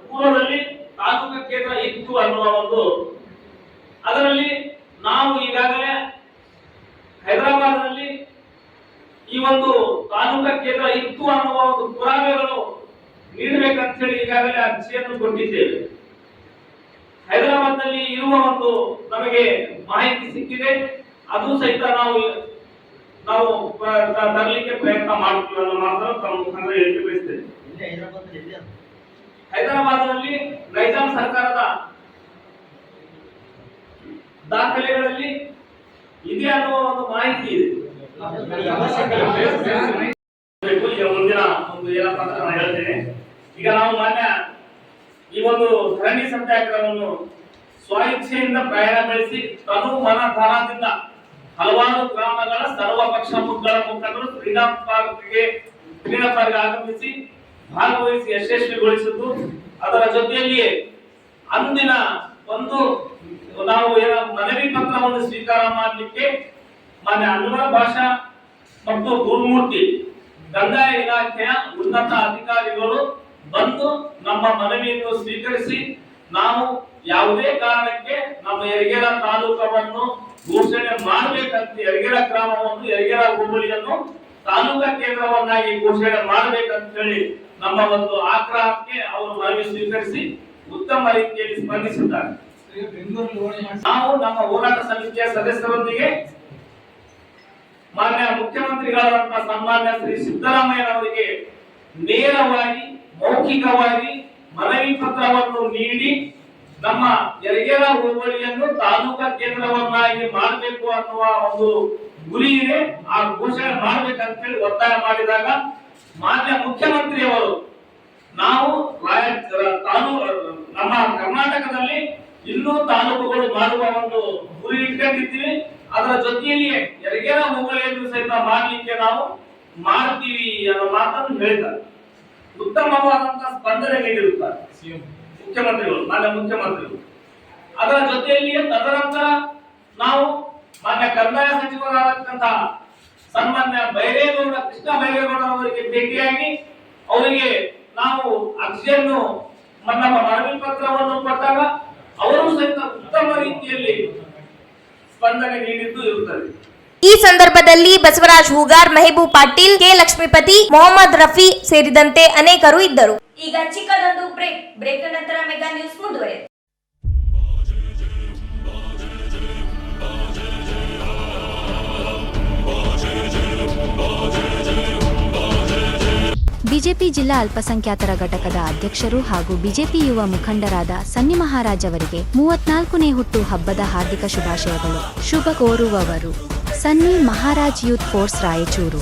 ಪೂರ್ವದಲ್ಲಿ ತಾಲೂಕು ಕೇಂದ್ರ ಇತ್ತು ಅನ್ನುವ ಒಂದು ಅದರಲ್ಲಿ ನಾವು ಈಗಾಗಲೇ ಹೈದರಾಬಾದ್ನಲ್ಲಿ ಈ ಒಂದು ತಾಲೂಕಾ ಕೇಂದ್ರ ಇತ್ತು ಅನ್ನುವ ಒಂದು ಪುರಾವೆಗಳು ನೀಡಬೇಕಂತ ಹೇಳಿ ಈಗಾಗಲೇ ಅರ್ಜಿಯನ್ನು ಕೊಟ್ಟಿದ್ದೇವೆ. ಹೈದರಾಬಾದ್ನಲ್ಲಿ ಇರುವ ಒಂದು ನಮಗೆ ಮಾಹಿತಿ ಸಿಕ್ಕಿದೆ. ಅದು ಸಹಿತ ನಾವು ನಾವು ತರಲಿಕ್ಕೆ ಪ್ರಯತ್ನ ಮಾಡ್ತೀವಿ ಅನ್ನೋ ಮಾತ್ರ ತಮ್ಮ ಮುಖಾಂತರ ಹೇಳಿಕೆ ಬಯಸ್ತೇನೆ ಹೈದರಾಬಾದ್ನಲ್ಲಿ ನೈಜಾಮ್ ಸರ್ಕಾರದ ದಾಖಲೆಗಳಲ್ಲಿ ಇದೆ ಅನ್ನುವ ಒಂದು ಮಾಹಿತಿ ಇದೆ. ಈಗ ಮುಂದಿನ ಒಂದು ಏನಪ್ಪಾ ಅಂತ ನಾನು ಹೇಳ್ತೇನೆ ಈಗ ನಾವು ಮಾನ್ಯ ಈ ಒಂದು ಧರಣಿ ಸತ್ಯಾಗ್ರಹವನ್ನು ಸ್ವಇಚ್ಛೆಯಿಂದ ಪ್ರಯಾಣ ಬೆಳೆಸಿ ತನು ಮನ ಧನದಿಂದ ಹಲವಾರು ಗ್ರಾಮಗಳ ಸರ್ವ ಪಕ್ಷ ಮುಖಂಡರ ಮುಖಂಡರು ಕ್ರೀಡಾ ಪಾರ್ಕ್ಗೆ ಕ್ರೀಡಾ ಪಾರ್ಕ್ ಆಗಮಿಸಿ ಭಾಗವಹಿಸಿ ಯಶಸ್ವಿಗೊಳಿಸಿದ್ದು. ಅದರ ಜೊತೆಯಲ್ಲಿಯೇ ಅಂದಿನ ಒಂದು ನಾವು ಮನವಿ ಪತ್ರವನ್ನು ಸ್ವೀಕಾರ ಮಾಡಲಿಕ್ಕೆ ಮಾನ್ಯ ಅನ್ವರ ಭಾಷಾ ಮತ್ತು ಗುರುಮೂರ್ತಿ, ಕಂದಾಯ ಇಲಾಖೆಯ ಉನ್ನತ ಅಧಿಕಾರಿಗಳು ಬಂದು ನಮ್ಮ ಮನವಿಯನ್ನು ಸ್ವೀಕರಿಸಿ ನಾವು ಯಾವುದೇ ಕಾರಣಕ್ಕೆ ನಮ್ಮ ಯರಗೇರ ತಾಲೂಕವನ್ನು ಘೋಷಣೆ ಮಾಡಬೇಕಂತ ಯರಗೇರ ಗ್ರಾಮವನ್ನು ಯರಗೇರ ಹೋಬಳಿಯನ್ನು ತಾಲೂಕಾ ಕೇಂದ್ರವನ್ನಾಗಿ ಘೋಷಣೆ ಮಾಡಬೇಕಂತ ಹೇಳಿ ನಮ್ಮ ಒಂದು ಆಗ್ರಹಕ್ಕೆ ಅವರು ಮನವಿ ಸ್ವೀಕರಿಸಿ ಉತ್ತಮ ರೀತಿಯಲ್ಲಿ ಸ್ಪಂದಿಸಿದ್ದಾರೆ. ನಾವು ನಮ್ಮ ಹೋರಾಟ ಸಮಿತಿಯ ಸದಸ್ಯರೊಂದಿಗೆ ಮಾನ್ಯ ಮುಖ್ಯಮಂತ್ರಿಗಳಾದಂತಹ ಸನ್ಮಾನ್ಯ ಶ್ರೀ ಸಿದ್ದರಾಮಯ್ಯನವರಿಗೆ ನೇರವಾಗಿ, ಮೌಖಿಕವಾಗಿ ಮನವಿ ಪತ್ರವನ್ನು ನೀಡಿ ನಮ್ಮ ಯರಗೇರ ಹೋಬಳಿಯನ್ನು ತಾಲೂಕಾ ಕೇಂದ್ರವನ್ನಾಗಿ ಮಾಡಬೇಕು ಅನ್ನುವ ಒಂದು ಗುರಿ ಇದೆ. ಆ ಘೋಷಣೆ ಮಾಡ್ಬೇಕಂತ ಹೇಳಿ ಒತ್ತಾಯ ಮಾಡಿದಾಗ ಮಾನ್ಯ ಮುಖ್ಯಮಂತ್ರಿಯವರು, ನಾವು ತಾನು, ನಮ್ಮ ಕರ್ನಾಟಕದಲ್ಲಿ ಇನ್ನೂ ತಾಲೂಕುಗಳು ಮಾಡುವ ಒಂದು ಗುರಿ ಇಟ್ಕೊಂಡಿದ್ದೀವಿ. ಅದರ ಜೊತೆಯಲ್ಲಿಯೇ ಎರಗೇರ ಹೋಗಲೆಯನ್ನು ಸಹಿತ ಮಾಡಲಿಕ್ಕೆ ನಾವು ಮಾಡ್ತೀವಿ ಅನ್ನೋ ಮಾತನ್ನು ಹೇಳಿದ್ದಾರೆ. ಉತ್ತಮವಾದಂತಹ ಸ್ಪಂದನೆ ನೀಡಿರುತ್ತಾರೆ ಮುಖ್ಯಮಂತ್ರಿಗಳು, ಮಾನ್ಯ ಮುಖ್ಯಮಂತ್ರಿಗಳು. ಅದರ ಜೊತೆಯಲ್ಲಿಯೇ ತದನಂತರ ನಾವು ಮಾನ್ಯ ಕಂದಾಯ ಸಚಿವರಾದಂತಹ ಸನ್ಮಾನ್ಯ ಬೈರೇಗೌಡ ಕೃಷ್ಣ ಬೈರೇಗೌಡ ಅವರಿಗೆ ಭೇಟಿಯಾಗಿ ಅವರಿಗೆ ನಾವು ಅರ್ಜಿಯನ್ನು ನಮ್ಮ ಮನವಿ ಪತ್ರವನ್ನು ಕೊಟ್ಟಾಗ ಅವರು ಸಹಿತ ಉತ್ತಮ ರೀತಿಯಲ್ಲಿ ಸ್ಪಂದನೆ ನೀಡಿದ್ದು ಇರುತ್ತದೆ. ಈ ಸಂದರ್ಭದಲ್ಲಿ ಬಸವರಾಜ್ ಹೂಗಾರ್ ಮೆಹಬೂಬ್ ಪಾಟೀಲ್ ಕೆ ಲಕ್ಷ್ಮೀಪತಿ ಮೊಹಮ್ಮದ್ ರಫಿ ಸೇರಿದಂತೆ ಅನೇಕರು ಇದ್ದರು. ಈಗ ಚಿಕ್ಕದೊಂದು ಬ್ರೇಕ್. ಬ್ರೇಕ್ ನಂತರ ಮೆಗಾ ನ್ಯೂಸ್ ಮುಂದುವರೆಯುತ್ತೆ. ಬಿಜೆಪಿ ಜಿಲ್ಲಾ ಅಲ್ಪಸಂಖ್ಯಾತರ ಘಟಕದ ಅಧ್ಯಕ್ಷರು ಹಾಗೂ ಬಿಜೆಪಿ ಯುವ ಮುಖಂಡರಾದ ಸನ್ನಿ ಮಹಾರಾಜ್ ಅವರಿಗೆ ಮೂವತ್ನಾಲ್ಕನೇ ಹುಟ್ಟು ಹಬ್ಬದ ಹಾರ್ದಿಕ ಶುಭಾಶಯಗಳು. ಶುಭ ಕೋರುವವರು ಸನ್ನಿ ಮಹಾರಾಜ್ ಯೂತ್ ಫೋರ್ಸ್ ರಾಯಚೂರು.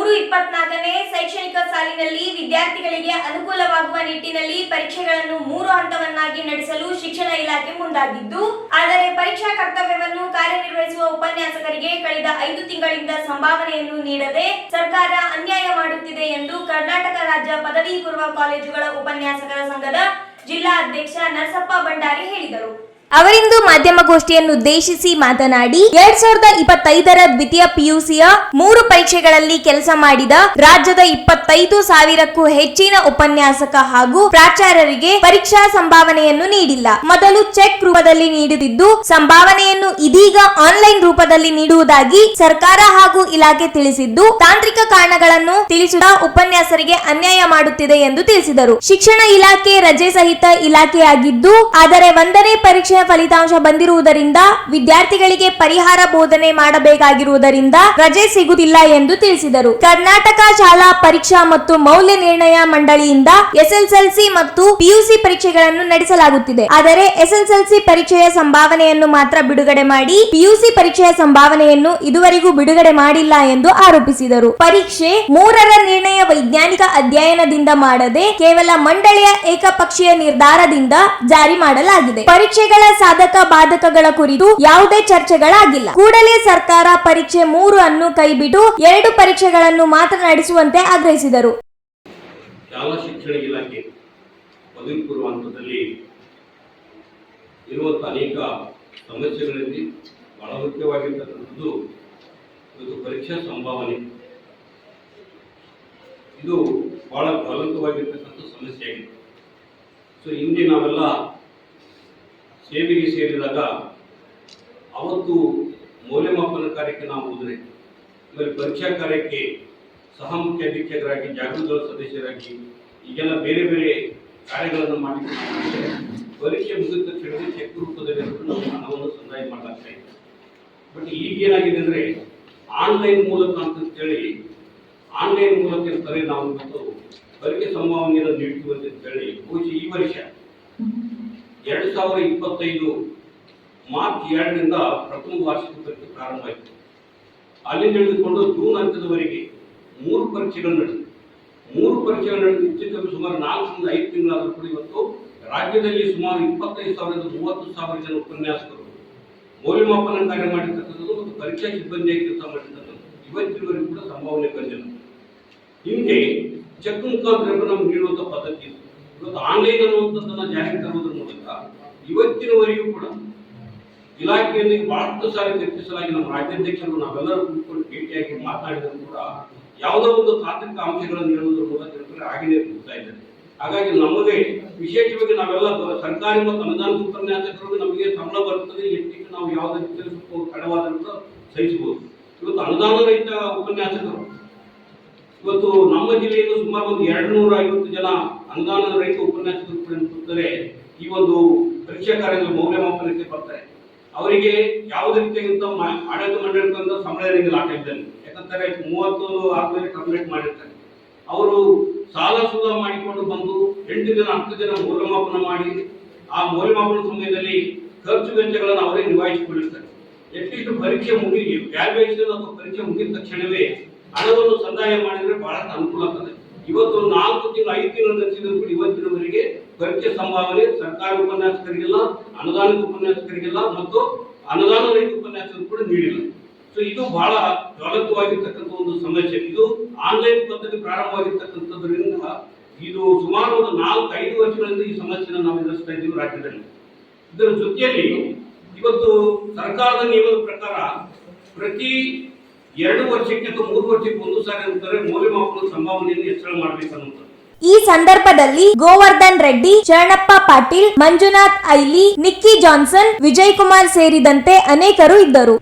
ಇಪ್ಪತ್ನಾಲ್ಕನೇ ಶೈಕ್ಷಣಿಕ ಸಾಲಿನಲ್ಲಿ ವಿದ್ಯಾರ್ಥಿಗಳಿಗೆ ಅನುಕೂಲವಾಗುವ ನಿಟ್ಟಿನಲ್ಲಿ ಪರೀಕ್ಷೆಗಳನ್ನು ಮೂರು ಹಂತವನ್ನಾಗಿ ನಡೆಸಲು ಶಿಕ್ಷಣ ಇಲಾಖೆ ಮುಂದಾಗಿದ್ದು, ಆದರೆ ಪರೀಕ್ಷಾ ಕರ್ತವ್ಯವನ್ನು ಕಾರ್ಯನಿರ್ವಹಿಸುವ ಉಪನ್ಯಾಸಕರಿಗೆ ಕಳೆದ ಐದು ತಿಂಗಳಿಂದ ಸಂಭಾವನೆಯನ್ನು ನೀಡದೆ ಸರ್ಕಾರ ಅನ್ಯಾಯ ಮಾಡುತ್ತಿದೆ ಎಂದು ಕರ್ನಾಟಕ ರಾಜ್ಯ ಪದವಿ ಪೂರ್ವ ಕಾಲೇಜುಗಳ ಉಪನ್ಯಾಸಕರ ಸಂಘದ ಜಿಲ್ಲಾ ಅಧ್ಯಕ್ಷ ನರಸಪ್ಪ ಭಂಡಾರಿ ಹೇಳಿದರು. ಅವರಿಂದು ಮಾಧ್ಯಮಗೋಷ್ಠಿಯನ್ನು ಉದ್ದೇಶಿಸಿ ಮಾತನಾಡಿ, ಎರಡ್ ಸಾವಿರದ ಇಪ್ಪತ್ತೈದರ ದ್ವಿತೀಯ ಪಿಯುಸಿಯ ಮೂರು ಪರೀಕ್ಷೆಗಳಲ್ಲಿ ಕೆಲಸ ಮಾಡಿದ ರಾಜ್ಯದ ಇಪ್ಪತ್ತೈದು ಸಾವಿರಕ್ಕೂ ಹೆಚ್ಚಿನ ಉಪನ್ಯಾಸಕ ಹಾಗೂ ಪ್ರಾಚಾರ್ಯರಿಗೆ ಪರೀಕ್ಷಾ ಸಂಭಾವನೆಯನ್ನು ನೀಡಿಲ್ಲ. ಮೊದಲು ಚೆಕ್ ರೂಪದಲ್ಲಿ ನೀಡುತ್ತಿದ್ದು, ಸಂಭಾವನೆಯನ್ನು ಇದೀಗ ಆನ್ಲೈನ್ ರೂಪದಲ್ಲಿ ನೀಡುವುದಾಗಿ ಸರ್ಕಾರ ಹಾಗೂ ಇಲಾಖೆ ತಿಳಿಸಿದ್ದು, ತಾಂತ್ರಿಕ ಕಾರಣಗಳನ್ನು ತಿಳಿಸಿದ ಉಪನ್ಯಾಸರಿಗೆ ಅನ್ಯಾಯ ಮಾಡುತ್ತಿದೆ ಎಂದು ತಿಳಿಸಿದರು. ಶಿಕ್ಷಣ ಇಲಾಖೆ ರಜೆ ಸಹಿತ ಇಲಾಖೆಯಾಗಿದ್ದು, ಆದರೆ ಒಂದನೇ ಫಲಿತಾಂಶ ಬಂದಿರುವುದರಿಂದ ವಿದ್ಯಾರ್ಥಿಗಳಿಗೆ ಪರಿಹಾರ ಬೋಧನೆ ಮಾಡಬೇಕಾಗಿರುವುದರಿಂದ ರಜೆ ಸಿಗುತ್ತಿಲ್ಲ ಎಂದು ತಿಳಿಸಿದರು. ಕರ್ನಾಟಕ ಶಾಲಾ ಪರೀಕ್ಷಾ ಮತ್ತು ಮೌಲ್ಯ ನಿರ್ಣಯ ಮಂಡಳಿಯಿಂದ ಎಸ್ಎಸ್ಎಲ್ಸಿ ಮತ್ತು ಪಿಯುಸಿ ಪರೀಕ್ಷೆಗಳನ್ನು ನಡೆಸಲಾಗುತ್ತಿದೆ. ಆದರೆ ಎಸ್ಎಸ್ಎಲ್ಸಿ ಪರೀಕ್ಷೆಯ ಸಂಭಾವನೆಯನ್ನು ಮಾತ್ರ ಬಿಡುಗಡೆ ಮಾಡಿ ಪಿಯುಸಿ ಪರೀಕ್ಷೆಯ ಸಂಭಾವನೆಯನ್ನು ಇದುವರೆಗೂ ಬಿಡುಗಡೆ ಮಾಡಿಲ್ಲ ಎಂದು ಆರೋಪಿಸಿದರು. ಪರೀಕ್ಷೆ ಮೂರರ ನಿರ್ಣಯ ವೈಜ್ಞಾನಿಕ ಅಧ್ಯಯನದಿಂದ ಮಾಡದೆ ಕೇವಲ ಮಂಡಳಿಯ ಏಕಪಕ್ಷೀಯ ನಿರ್ಧಾರದಿಂದ ಜಾರಿ ಮಾಡಲಾಗಿದೆ. ಪರೀಕ್ಷೆಗಳ ಸಾಧಕ ಬಾಧಕಗಳ ಕುರಿತು ಯಾವುದೇ ಚರ್ಚೆಗಳಾಗಿಲ್ಲ. ಕೂಡಲೇ ಸರ್ಕಾರ ಪರೀಕ್ಷೆ ಮೂರು ಅನ್ನು ಕೈಬಿಟ್ಟು ಎರಡು ಪರೀಕ್ಷೆಗಳನ್ನು ಮಾತ್ರ ನಡೆಸುವಂತೆ ಆಗ್ರಹಿಸಿದರು. ಶಾಲಾ ಶಿಕ್ಷಣ ಇಲಾಖೆ ಪದವಿ ಪೂರ್ವ ಹಂತದಲ್ಲಿ ಇರುವಂಥ ಅನೇಕ ಸಮಸ್ಯೆಗಳಲ್ಲಿ ಬಹಳ ಮುಖ್ಯವಾಗಿರ್ತಕ್ಕಂಥದ್ದು ಇವತ್ತು ಪರೀಕ್ಷಾ ಸಂಭಾವನೆ. ಇದು ಬಹಳ ಜ್ವಲಂತವಾಗಿರ್ತಕ್ಕಂಥ ಸಮಸ್ಯೆಯಾಗಿದೆ. ಸೊ ಹಿಂದೆ ನಾವೆಲ್ಲ ಸೇವೆಗೆ ಸೇರಿದಾಗ ಅವತ್ತು ಮೌಲ್ಯಮಾಪನ ಕಾರ್ಯಕ್ಕೆ ನಾವು ಹೋದರೆ, ಆಮೇಲೆ ಪರೀಕ್ಷಾ ಕಾರ್ಯಕ್ಕೆ ಸಹ ಮುಖ್ಯ ಅಧೀಕ್ಷಕರಾಗಿ ಜಾಗೃತ ಸದಸ್ಯರಾಗಿ, ಈಗೆಲ್ಲ ಬೇರೆ ಬೇರೆ ಕಾರ್ಯಗಳನ್ನು ಮಾಡಿ ಪರೀಕ್ಷೆ ಮುಗಿದ ತಕ್ಷಣವೇ ಚೆಕ್ ರೂಪದಲ್ಲಿ ಹಣವನ್ನು ಸಂದಾಯ ಮಾಡಲಾಗ್ತಾ ಬಟ್ ಈಗ ಏನಾಗಿದೆ ಅಂದರೆ, ಆನ್ಲೈನ್ ಮೂಲಕ ಅಂತಂತೇಳಿ, ಆನ್ಲೈನ್ ಮೂಲಕ ಇರ್ತಾರೆ ನಾವು ಇವತ್ತು ಪರೀಕ್ಷೆ ಸಂಭಾವನೆಯನ್ನು ನೀಡ್ತೀವಿ ಅಂತೇಳಿ ಬಹುಶಃ ಈ ವರ್ಷ. ಎರಡು ಸಾವಿರ ಇಪ್ಪತ್ತೈದು ಮಾರ್ಚ್ ಎರಡರಿಂದ ಪ್ರಥಮ ವಾರ್ಷಿಕ ಪರೀಕ್ಷೆ ಪ್ರಾರಂಭ ಆಯಿತು ಅಲ್ಲಿಂದ ಹಿಡಿದುಕೊಂಡು ಜೂನ್ ಅಂತ್ಯದವರೆಗೆ ಮೂರು ಪರೀಕ್ಷೆಗಳು ನಡೆದು ಮೂರು ಪರೀಕ್ಷೆಗಳು ನಡೆದು ಹೆಚ್ಚು ಸುಮಾರು ನಾಲ್ಕರಿಂದ ಐದು ತಿಂಗಳಾದರೂ ಕೂಡ ಇವತ್ತು ರಾಜ್ಯದಲ್ಲಿ ಸುಮಾರು ಇಪ್ಪತ್ತೈದು ಸಾವಿರದ ಮೂವತ್ತು ಸಾವಿರ ಜನ ಉಪನ್ಯಾಸಕರು ಮೌಲ್ಯಮಾಪನ ಕಾರ್ಯ ಮಾಡಿರ್ತಕ್ಕಂಥದ್ದು ಮತ್ತು ಪರೀಕ್ಷಾ ಸಿಬ್ಬಂದಿಯಾಗಿ ಕೆಲಸ ಮಾಡಿರ್ತಕ್ಕಂಥದ್ದು ಇವತ್ತಿನವರೆಗೂ ಕೂಡ ಸಂಭಾವನೆ ಬಂದಿಲ್ಲ. ಹಿಂದೆ ಚೆಕ್ ಮುಖಾಂತರ ನಮ್ಗೆ ನೀಡುವಂಥ ಪದ್ಧತಿ ಇತ್ತು. ಇವತ್ತು ಆನ್ಲೈನ್ ಅನ್ನುವಂಥದ್ದನ್ನು ಜಾರಿಗೆ ತರುವುದರ ಮೂಲಕ ಇವತ್ತಿನವರೆಗೂ ಕೂಡ ಇಲಾಖೆಯಲ್ಲಿ ಬಹಳಷ್ಟು ಸಾರಿ ಚರ್ಚಿಸಲಾಗಿ ನಮ್ಮ ರಾಜ್ಯಾಧ್ಯಕ್ಷರು, ನಾವೆಲ್ಲರೂ ಕೂತ್ಕೊಂಡು ಭೇಟಿಯಾಗಿ ಮಾತನಾಡಿದರೂ ಕೂಡ ಯಾವುದೋ ಒಂದು ತಾಂತ್ರಿಕ ಅಂಶಗಳನ್ನು ಹೇಳುವುದರ ಮೂಲಕ ಆಗಿದೆ ಹೋಗ್ತಾ ಇದ್ದಾರೆ ಹಾಗಾಗಿ ನಮಗೆ ವಿಶೇಷವಾಗಿ ನಾವೆಲ್ಲ ಸರ್ಕಾರಿ ಮತ್ತು ಅನುದಾನ ಉಪನ್ಯಾಸಕರು ನಮಗೆ ಸಂಬಳ ಬರುತ್ತದೆ. ಹೆಚ್ಚಿಗೆ ನಾವು ಯಾವುದೇ ಸ್ವಲ್ಪ ಕಡವಾದಂತ ಸಹಿಸಬಹುದು. ಇವತ್ತು ಅನುದಾನ ರಹಿತ ಉಪನ್ಯಾಸಕರು ಇವತ್ತು ನಮ್ಮ ಜಿಲ್ಲೆಯಿಂದ ಸುಮಾರು ಒಂದು ಎರಡು ನೂರ ಐವತ್ತು ಜನ ಅನುದಾನ ರೈತ ಉಪನ್ಯಾಸಕರು ಈ ಒಂದು ಪರೀಕ್ಷಾ ಕಾರ್ಯದ ಮೌಲ್ಯಮಾಪನಕ್ಕೆ ಬರ್ತಾರೆ. ಅವರಿಗೆ ಯಾವುದೇ ರೀತಿಯಾಗಿಂತ ಆಡಳಿತ ಮಂಡಳಿಗಳಿಂದ ಸಂಬಳ ಇರಲಿಲ್ಲ ಆ ಟೈಮ್ದಲ್ಲಿ ಯಾಕಂತಾರೆ ಮೂವತ್ತು ಆದ್ಮೇಲೆ ಕಂಪ್ಲೀಟ್ ಮಾಡಿರ್ತಾರೆ. ಅವರು ಸಾಲ ಸೂಲ ಮಾಡಿಕೊಂಡು ಬಂದು ಎಂಟು ಜನ, ಹತ್ತು ಜನ ಮೌಲ್ಯಮಾಪನ ಮಾಡಿ ಆ ಮೌಲ್ಯಮಾಪನ ಸಮಯದಲ್ಲಿ ಖರ್ಚು ವೆಚ್ಚಗಳನ್ನು ಅವರೇ ನಿಭಾಯಿಸಿಕೊಂಡಿರ್ತಾರೆ. ಅಟ್ಲೀಸ್ಟ್ ಪರೀಕ್ಷೆ ಮುಗಿ ವ್ಯಾಲ್ಯೂಯೇಷನ್ ಅಥವಾ ಪರೀಕ್ಷೆ ಮುಗಿದ ತಕ್ಷಣವೇ ಹಣವನ್ನು ಸಂದಾಯ ಮಾಡಿದ್ರೆ ಅನುಕೂಲ ಆಗ್ತದೆ. ಇವತ್ತು ನಾಲ್ಕು ತಿಂಗಳು, ಐದು ತಿಂಗಳು ನಡೆಸಿದ್ರು ಕೂಡ ಇವತ್ತಿನವರೆಗೆ ಪರೀಕ್ಷೆ ಸಂಭಾವನೆ, ಸರ್ಕಾರಿ ಉಪನ್ಯಾಸಕರಿಗೆಲ್ಲ, ಅನುದಾನಿತ ಉಪನ್ಯಾಸಕರಿಗೆಲ್ಲ ಮತ್ತು ಅನುದಾನ ರಹಿತ ಉಪನ್ಯಾಸಕರು ಕೂಡ ನೀಡಿಲ್ಲ. ಸೊ ಇದು ಬಹಳ ಜ್ವಲಂತವಾಗಿರ್ತಕ್ಕಂಥ ಒಂದು ಸಮಸ್ಯೆ. ಇದು ಆನ್ಲೈನ್ ಪದ್ಧತಿ ಪ್ರಾರಂಭವಾಗಿರ್ತಕ್ಕಂಥದ್ರಿಂದ ಇದು ಸುಮಾರು ಒಂದು ನಾಲ್ಕು, ಐದು ವರ್ಷಗಳಿಂದ ಈ ಸಮಸ್ಯೆನ ನಾವು ಎದುರಿಸ್ತಾ ಇದ್ದೀವಿ ರಾಜ್ಯದಲ್ಲಿ. ಇದರ ಜೊತೆಯಲ್ಲಿ ಇವತ್ತು ಸರ್ಕಾರದ ನಿಯಮದ ಪ್ರಕಾರ ಪ್ರತಿ ಎರಡು ವರ್ಷಕ್ಕೆ ಅಥವಾ ಮೂರು ವರ್ಷಕ್ಕೆ ಒಂದು ಸಾರಿ ಅಂತಾರೆ ಮೌಲ್ಯಮಾಪನ ಸಂಭಾವನೆಯನ್ನು ಹೆಚ್ಚಳ ಈ ಸಂದರ್ಭದಲ್ಲಿ ಗೋವರ್ಧನ್ ರೆಡ್ಡಿ ಶರಣಪ್ಪ ಪಾಟೀಲ್ ಮಂಜುನಾಥ್ ಐಲಿ ನಿಕ್ಕಿ ಜಾನ್ಸನ್ ವಿಜಯ್ ಕುಮಾರ್ ಸೇರಿದಂತೆ ಅನೇಕರು ಇದ್ದರು.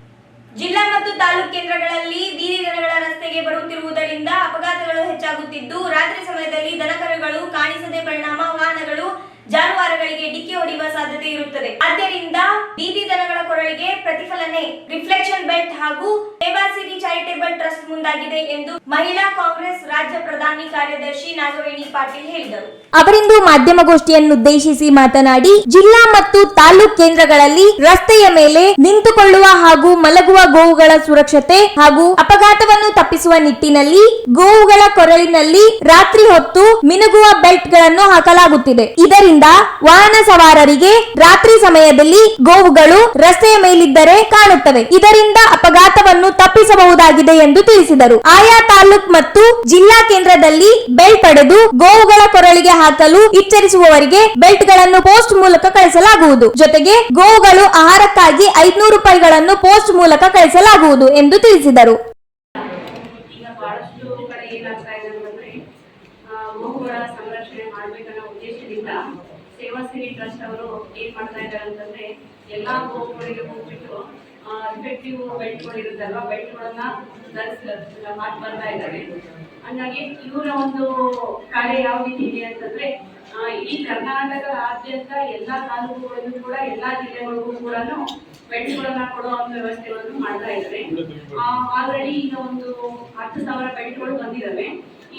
ಜಿಲ್ಲಾ ಮತ್ತು ತಾಲೂಕು ಕೇಂದ್ರಗಳಲ್ಲಿ ಬೀದಿ ದನಗಳ ರಸ್ತೆಗೆ ಬರುತ್ತಿರುವುದರಿಂದ ಅಪಘಾತಗಳು ಹೆಚ್ಚಾಗುತ್ತಿದ್ದು ರಾತ್ರಿ ಸಮಯದಲ್ಲಿ ದನಕರುಗಳು ಕಾಣಿಸದೆ ಪರಿಣಾಮ ವಾಹನಗಳು ಜಾನುವಾರುಗಳಿಗೆ ಡಿಕ್ಕಿ ಹೊಡೆಯುವ ಸಾಧ್ಯತೆ ಇರುತ್ತದೆ. ಆದ್ದರಿಂದ ಬೀದಿ ದನಗಳ ಕೊರಳಿಗೆ ಪ್ರತಿಫಲನೆ, ರಿಫ್ಲೆಕ್ಷನ್ ಬೆಲ್ಟ್ ಹಾಗೂ ಸೇವಾ ಸಿರಿ ಚಾರಿಟೇಬಲ್ ಟ್ರಸ್ಟ್ ಮುಂದಾಗಿದೆ ಎಂದು ಮಹಿಳಾ ಕಾಂಗ್ರೆಸ್ ರಾಜ್ಯ ಪ್ರಧಾನಿ ಕಾರ್ಯದರ್ಶಿ ನಾಗವೇಣಿ ಪಾಟೀಲ್ ಹೇಳಿದರು. ಅವರಿಂದು ಮಾಧ್ಯಮಗೋಷ್ಠಿಯನ್ನುದ್ದೇಶಿಸಿ ಮಾತನಾಡಿ, ಜಿಲ್ಲಾ ಮತ್ತು ತಾಲೂಕ್ ಕೇಂದ್ರಗಳಲ್ಲಿ ರಸ್ತೆಯ ಮೇಲೆ ನಿಂತುಕೊಳ್ಳುವ ಹಾಗೂ ಮಲಗುವ ಗೋವುಗಳ ಸುರಕ್ಷತೆ ಹಾಗೂ ಅಪಘಾತವನ್ನು ತಪ್ಪಿಸುವ ನಿಟ್ಟಿನಲ್ಲಿ ಗೋವುಗಳ ಕೊರಳಿನಲ್ಲಿ ರಾತ್ರಿ ಹೊತ್ತು ಮಿನುಗುವ ಬೆಲ್ಟ್ಗಳನ್ನು ಹಾಕಲಾಗುತ್ತಿದೆ. ಇದರಿಂದ ವಾಹನ ಸವಾರರಿಗೆ ರಾತ್ರಿ ಸಮಯದಲ್ಲಿ ಗೋವುಗಳು ರಸ್ತೆಯ ಮೇಲಿದ್ದರೆ ಕಾಣುತ್ತವೆ. ಇದರಿಂದ ಅಪಘಾತವನ್ನು ತಪ್ಪಿಸಬಹುದಾಗಿದೆ ಎಂದು ತಿಳಿಸಿದರು. ಆಯಾ ತಾಲೂಕ್ ಮತ್ತು ಜಿಲ್ಲಾ ಕೇಂದ್ರದಲ್ಲಿ ಬೆಲ್ಟ್ ಪಡೆದು ಗೋವುಗಳ ಕೊರಳಿಗೆ ಹಾಕಲು ಇಚ್ಚರಿಸುವವರಿಗೆ ಬೆಲ್ಟ್ಗಳನ್ನು ಪೋಸ್ಟ್ ಮೂಲಕ ಕಳಿಸಲಾಗುವುದು. ಜೊತೆಗೆ ಗೋವುಗಳು ಆಹಾರಕ್ಕಾಗಿ ಐದ್ನೂರು ರೂಪಾಯಿಗಳನ್ನು ಪೋಸ್ಟ್ ಮೂಲಕ ಕಳಿಸಲಾಗುವುದು ಎಂದು ತಿಳಿಸಿದರು. ಸೇವಾ ಸಿರಿ ಟ್ರಸ್ಟ್ ಅವರು ಏನ್ ಮಾಡ್ತಾ ಇದ್ದಾರೆ ಅಂತಂದ್ರೆ ಎಲ್ಲಾ ಗೋವುಗಳಿಗೆ ಹೋಗ್ಬಿಟ್ಟು ಇಫೆಕ್ಟಿವ್ ಬೆಲ್ಟ್ಗಳು ಇರುತ್ತಲ್ವಾ ಬೆಲ್ಟ್ಗಳನ್ನ ಧರಿಸ ಮಾಡಿ ಬರ್ತಾ ಇದ್ದಾರೆ. ಹಂಗಾಗಿ ಇವರ ಒಂದು ಕಾರ್ಯ ಯಾವ ರೀತಿ ಇದೆ ಅಂತಂದ್ರೆ ಇಡೀ ಕರ್ನಾಟಕದಾದ್ಯಂತ ಎಲ್ಲಾ ತಾಲೂಕುಗಳಿಗೂ ಕೂಡ ಎಲ್ಲಾ ಜಿಲ್ಲೆಗಳಿಗೂ ಕೂಡ ಬೆಲ್ಟ್ಗಳನ್ನ ಕೊಡುವಂತ ವ್ಯವಸ್ಥೆಗಳನ್ನು ಮಾಡ್ತಾ ಇದ್ದಾರೆ. ಆಲ್ರೆಡಿ ಈಗ ಒಂದು ಹತ್ತು ಸಾವಿರ ಬೆಲ್ಟ್ಗಳು ಬಂದಿದ್ದಾವೆ.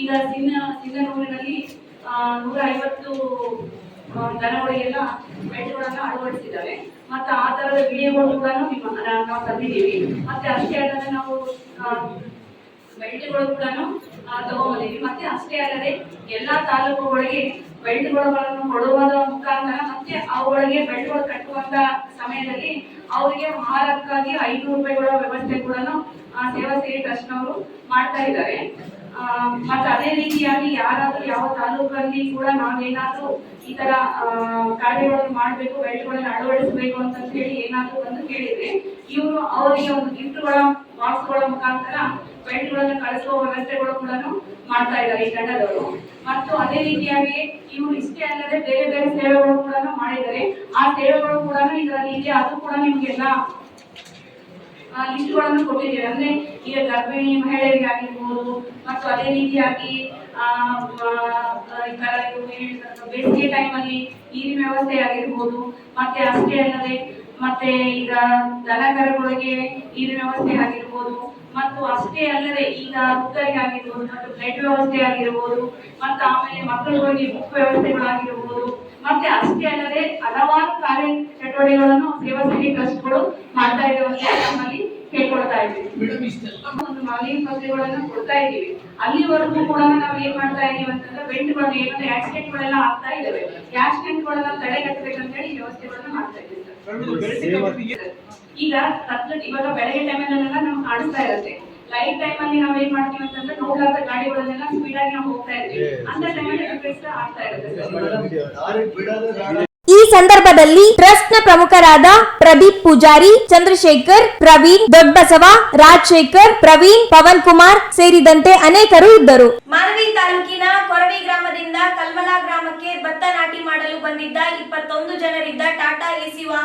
ಈಗ ಸಿನ್ನ ಸಿಂಗನೂರಿನಲ್ಲಿ ನೂರ ಐವತ್ತು ದನಗಳಿಗೆಲ್ಲ ಬೆಲ್ಟ್ಗಳನ್ನ ಅಳವಡಿಸಿದ್ದಾರೆ. ಮತ್ತೆ ಆ ತರದ ವಿಡಿಯೋಗಳು ಕೂಡ ನಿಮ್ಮ ನಾವು ತಂದಿದ್ದೀವಿ. ಮತ್ತೆ ಅಷ್ಟೇ ಅಲ್ಲದೆ ನಾವು ಬೆಲ್ಟ್ಗಳು ಕೂಡ ತಗೊಂಡಿದ್ದೀವಿ ಮತ್ತೆ ಅಷ್ಟೇ ಅಲ್ಲದೆ ಎಲ್ಲಾ ತಾಲೂಕುಗಳಿಗೆ ಬೆಲ್ಟ್ಗಳನ್ನು ಕೊಡುವುದರ ಮುಖಾಂತರ ಮತ್ತೆ ಅವುಗಳಿಗೆ ಬೆಲ್ಟ್ಗಳು ಕಟ್ಟುವಂತ ಸಮಯದಲ್ಲಿ ಅವರಿಗೆ ಆಹಾರಕ್ಕಾಗಿ ಐದು ರೂಪಾಯಿಗಳ ವ್ಯವಸ್ಥೆ ಕೂಡ ಸೇವಾ ಸೇರಿ ಟ್ರಸ್ಟ್ನವರು ಮಾಡ್ತಾ ಇದ್ದಾರೆ. ಮತ್ತೆ ಅದೇ ರೀತಿಯಾಗಿ ಯಾರಾದ್ರೂ ಯಾವ ತಾಲೂಕಲ್ಲಿ ಕೂಡ ನಾವೇನಾದ್ರೂ ಈ ತರ ಕಾರ್ಯಗಳನ್ನು ಮಾಡಬೇಕು ಬೆಳ್ಳಿಗಳನ್ನ ಅಳವಡಿಸಬೇಕು ಅಂತ ಹೇಳಿ ಏನಾದ್ರೂ ಒಂದು ಕೇಳಿದ್ರೆ, ಇವರು ಅವರಿಗೆ ಒಂದು ಗಿಫ್ಟ್ಗಳ ಬಾಕ್ಸ್ಗಳ ಮುಖಾಂತರ ಬೆಳ್ಳಿಗಳನ್ನ ಕಳಿಸುವ ವ್ಯವಸ್ಥೆಗಳು ಕೂಡ ಮಾಡ್ತಾ ಇದ್ದಾರೆ ಈ ತಂಡದವರು. ಮತ್ತು ಅದೇ ರೀತಿಯಾಗಿ ಇವರು ಇಷ್ಟೇ ಅಲ್ಲದೆ ಬೇರೆ ಬೇರೆ ಸೇವೆಗಳು ಕೂಡ ಮಾಡಿದ್ದಾರೆ. ಆ ಸೇವೆಗಳು ಕೂಡ ಇದರಲ್ಲಿ ಇದೆ. ಅದು ಕೂಡ ನಿಮ್ಗೆಲ್ಲ ಲಿಸ್ಟ್ಗಳನ್ನು ಕೊಟ್ಟಿದ್ದೇವೆ. ಅಂದ್ರೆ ಈಗ ಗರ್ಭಿಣಿ ಮಹಿಳೆಯರಿಗೆ ಆಗಿರ್ಬೋದು ಮತ್ತು ಅದೇ ರೀತಿಯಾಗಿ ಬೇಸಿಗೆ ಟೈಮಲ್ಲಿ ನೀರಿನ ವ್ಯವಸ್ಥೆ ಆಗಿರ್ಬೋದು, ಮತ್ತೆ ಅಷ್ಟೇ ಅಲ್ಲದೆ, ಮತ್ತೆ ಈಗ ದನಕರಗಳಿಗೆ ನೀರಿನ ವ್ಯವಸ್ಥೆ ಆಗಿರ್ಬೋದು, ಮತ್ತು ಅಷ್ಟೇ ಅಲ್ಲದೆ ಈಗ ಆಗಿರ್ಬೋದು ಮತ್ತು ಬ್ಲಡ್ ವ್ಯವಸ್ಥೆ ಆಗಿರ್ಬೋದು, ಮತ್ತು ಆಮೇಲೆ ಮಕ್ಕಳುಗಳಿಗೆ ಬುಕ್ ವ್ಯವಸ್ಥೆಗಳಾಗಿರ್ಬೋದು ಮತ್ತೆ ಅಷ್ಟೇ ಅಲ್ಲದೆ ಹಲವಾರು ಕಾರ್ಯ ಚಟುವಟಿಕೆಗಳನ್ನು ಸೇವಾ ಸಿರಿ ಟ್ರಸ್ಟ್ಗಳು ಮಾಡ್ತಾ ಇದ್ದೇವೆ ಅಂತ ನಮ್ಮಲ್ಲಿ ಕೇಳ್ಕೊಳ್ತಾ ಇದ್ದೀವಿ. ಒಂದು ಮಾಲಿನ್ಯ ಕೊಡ್ತಾ ಇದ್ದೀವಿ. ಅಲ್ಲಿವರೆಗೂ ಕೂಡ ನಾವು ಏನ್ ಮಾಡ್ತಾ ಇದೀವಿ ಅಂತಂದ್ರೆ ಬೆಂಟ್ಗಳು ಏನಂದ್ರೆ ಆಕ್ಸಿಡೆಂಟ್ ಗಳೆಲ್ಲ ಆಗ್ತಾ ಇದಾವೆ ಆಕ್ಸಿಡೆಂಟ್ ಗಳನ್ನ ತಡೆಗಟ್ಟಬೇಕಂತ ಹೇಳಿ ವ್ಯವಸ್ಥೆಗಳನ್ನ ಮಾಡ್ತಾ ಇದ್ದೀವಿ. ಈಗ ಇವಾಗ ಬೆಳಗ್ಗೆ ಟೈಮಲ್ಲೆಲ್ಲ ನಮ್ಗೆ ಕಾಣಿಸ್ತಾ ಇರುತ್ತೆ. ಲೈಟ್ ಟೈಮ್ ಅಲ್ಲಿ ನಾವ್ ಏನ್ ಮಾಡ್ತೀವಿ ಅಂತಂದ್ರೆ ನೋಡ್ಲಾರ್ದ ಗಾಡಿಗಳನ್ನೆಲ್ಲ ಸ್ಪೀಡ್ ಆಗಿ ನಾವು ಹೋಗ್ತಾ ಇರ್ತೀವಿ. ಅಂತ ಟೈಮಲ್ಲಿ ರಿಕ್ವೆಸ್ಟ್ ಆಗ್ತಾ ಇರುತ್ತೆ. ಈ ಸಂದರ್ಭದಲ್ಲಿ ಟ್ರಸ್ಟ್ನ ಪ್ರಮುಖರಾದ ಪ್ರದೀಪ್ ಪೂಜಾರಿ ಚಂದ್ರಶೇಖರ್ ಪ್ರವೀಣ್ ದೊಡ್ಡಬಸವ ರಾಜಶೇಖರ್ ಪ್ರವೀಣ್ ಪವನ್ ಕುಮಾರ್ ಸೇರಿದಂತೆ ಅನೇಕರು ಇದ್ದರು. ಮಾನವಿ ತಾಲೂಕಿನ ಕೊರವಿ ಗ್ರಾಮದಿಂದ ಕಲ್ಮಲಾ ಗ್ರಾಮಕ್ಕೆ ಭತ್ತ ನಾಟಿ ಮಾಡಲು ಬಂದಿದ್ದ ಇಪ್ಪತ್ತೊಂದು ಜನರಿದ್ದ ಟಾಟಾ ಎಸಿ ವಾಹನ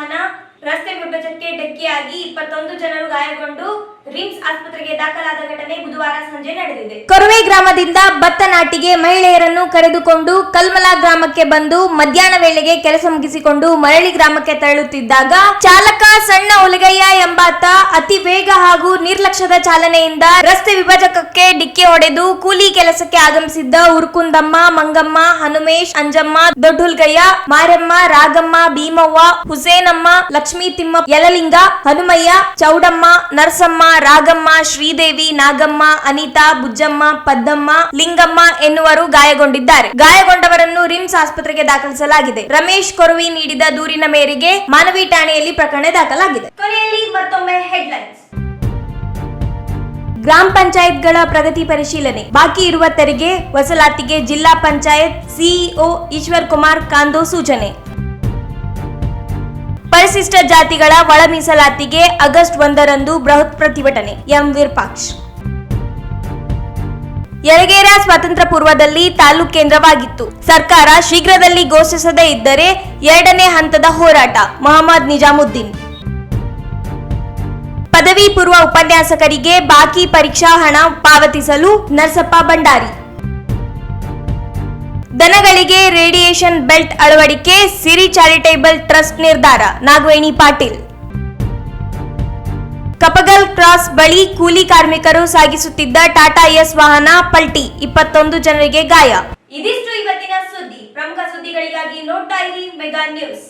ರಸ್ತೆ ವಿಭಜಕ್ಕೆ ಡಕ್ಕಿಯಾಗಿ ಇಪ್ಪತ್ತೊಂದು ಜನರು ಗಾಯಗೊಂಡು ರಿಮ್ಸ್ ಆಸ್ಪತ್ರೆಗೆ ದಾಖಲಾದ ಘಟನೆ ಬುಧವಾರ ಸಂಜೆ ನಡೆದಿದೆ. ಕೊರವೆ ಗ್ರಾಮದಿಂದ ಭತ್ತ ನಾಟಿಗೆ ಮಹಿಳೆಯರನ್ನು ಕರೆದುಕೊಂಡು ಕಲ್ಮಲಾ ಗ್ರಾಮಕ್ಕೆ ಬಂದು ಮಧ್ಯಾಹ್ನ ವೇಳೆಗೆ ಕೆಲಸ ಮುಗಿಸಿಕೊಂಡು ಮರಳಿ ಗ್ರಾಮಕ್ಕೆ ತೆರಳುತ್ತಿದ್ದಾಗ ಚಾಲಕ ಸಣ್ಣ ಉಲಗಯ್ಯ ಎಂಬಾತ ಅತಿ ವೇಗ ಹಾಗೂ ನಿರ್ಲಕ್ಷ್ಯದ ಚಾಲನೆಯಿಂದ ರಸ್ತೆ ವಿಭಜಕಕ್ಕೆ ಡಿಕ್ಕಿ ಹೊಡೆದು ಕೂಲಿ ಕೆಲಸಕ್ಕೆ ಆಗಮಿಸಿದ್ದ ಉರ್ಕುಂದಮ್ಮ, ಮಂಗಮ್ಮ, ಹನುಮೇಶ್, ಅಂಜಮ್ಮ ದೊಡ್ಡುಲ್ಗಯ್ಯ ಮಾರಮ್ಮ, ರಾಗಮ್ಮ, ಭೀಮವ್ವ, ಹುಸೇನಮ್ಮ, ಲಕ್ಷ್ಮೀ ತಿಮ್ಮ ಯಲಲಿಂಗ, ಹನುಮಯ್ಯ, ಚೌಡಮ್ಮ, ನರಸಮ್ಮ, ರಾಗಮ್ಮ, ಶ್ರೀದೇವಿ, ನಾಗಮ್ಮ, ಅನಿತಾ, ಬುಜ್ಜಮ್ಮ, ಪದ್ದಮ್ಮ, ಲಿಂಗಮ್ಮ ಎನ್ನುವರು ಗಾಯಗೊಂಡಿದ್ದಾರೆ. ಗಾಯಗೊಂಡವರನ್ನು ರಿಮ್ಸ್ ಆಸ್ಪತ್ರೆಗೆ ದಾಖಲಿಸಲಾಗಿದೆ. ರಮೇಶ್ ಕೊರವಿ ನೀಡಿದ ದೂರಿನ ಮೇರೆಗೆ ಮಾನವಿ ಠಾಣೆಯಲ್ಲಿ ಪ್ರಕರಣ ದಾಖಲಾಗಿದೆ. ಕೊನೆಯಲ್ಲಿ ಮತ್ತೊಮ್ಮೆ ಹೆಡ್ಲೈನ್ಸ್. ಗ್ರಾಮ ಪಂಚಾಯತ್ಗಳ ಪ್ರಗತಿ ಪರಿಶೀಲನೆ. ಬಾಕಿ ಇರುವ ತೆರಿಗೆ, ವಸೂಲಾತಿಗೆ ಜಿಲ್ಲಾ ಪಂಚಾಯತ್ ಸಿಇಒ ಈಶ್ವರ್ ಕುಮಾರ್ ಕಾಂದೋ ಸೂಚನೆ. ಪರಿಶಿಷ್ಟ ಜಾತಿಗಳ ಒಳ ಮೀಸಲಾತಿಗೆ ಆಗಸ್ಟ್ ಒಂದರಂದು ಬೃಹತ್ ಪ್ರತಿಭಟನೆ. ಎಂ ವಿರ್ಪಾಕ್ಷ್. ಯಲಗೇರ ಸ್ವಾತಂತ್ರ್ಯ ಪೂರ್ವದಲ್ಲಿ ತಾಲೂಕು ಕೇಂದ್ರವಾಗಿತ್ತು. ಸರ್ಕಾರ ಶೀಘ್ರದಲ್ಲಿ ಘೋಷಿಸದೇ ಇದ್ದರೆ ಎರಡನೇ ಹಂತದ ಹೋರಾಟ. ಮೊಹಮ್ಮದ್ ನಿಜಾಮುದ್ದೀನ್. ಪದವಿ ಪೂರ್ವ ಉಪನ್ಯಾಸಕರಿಗೆ ಬಾಕಿ ಪರೀಕ್ಷಾ ಹಣ ಪಾವತಿಸಲು ನರಸಪ್ಪ ಭಂಡಾರಿ. ದನಗಳಿಗೆ ರೇಡಿಯೇಷನ್ ಬೆಲ್ಟ್ ಅಳವಡಿಕೆ, ಸಿರಿ ಚಾರಿಟೇಬಲ್ ಟ್ರಸ್ಟ್ ನಿರ್ಧಾರ, ನಾಗವೇಣಿ ಪಾಟೀಲ್. ಕಪಗಲ್ ಕ್ರಾಸ್ ಬಳಿ ಕೂಲಿ ಕಾರ್ಮಿಕರು ಸಾಗಿಸುತ್ತಿದ್ದ ಟಾಟಾ ಎಸ್ ವಾಹನ ಪಲ್ಟಿ, ಇಪ್ಪತ್ತೊಂದು ಜನರಿಗೆ ಗಾಯ. ಇದಿಷ್ಟು ಇವತ್ತಿನ ಸುದ್ದಿ. ಪ್ರಮುಖ ಸುದ್ದಿಗಳಿಗಾಗಿ ನೋಡ್ತಾ ಇರಿ ಮೆಗಾ ನ್ಯೂಸ್.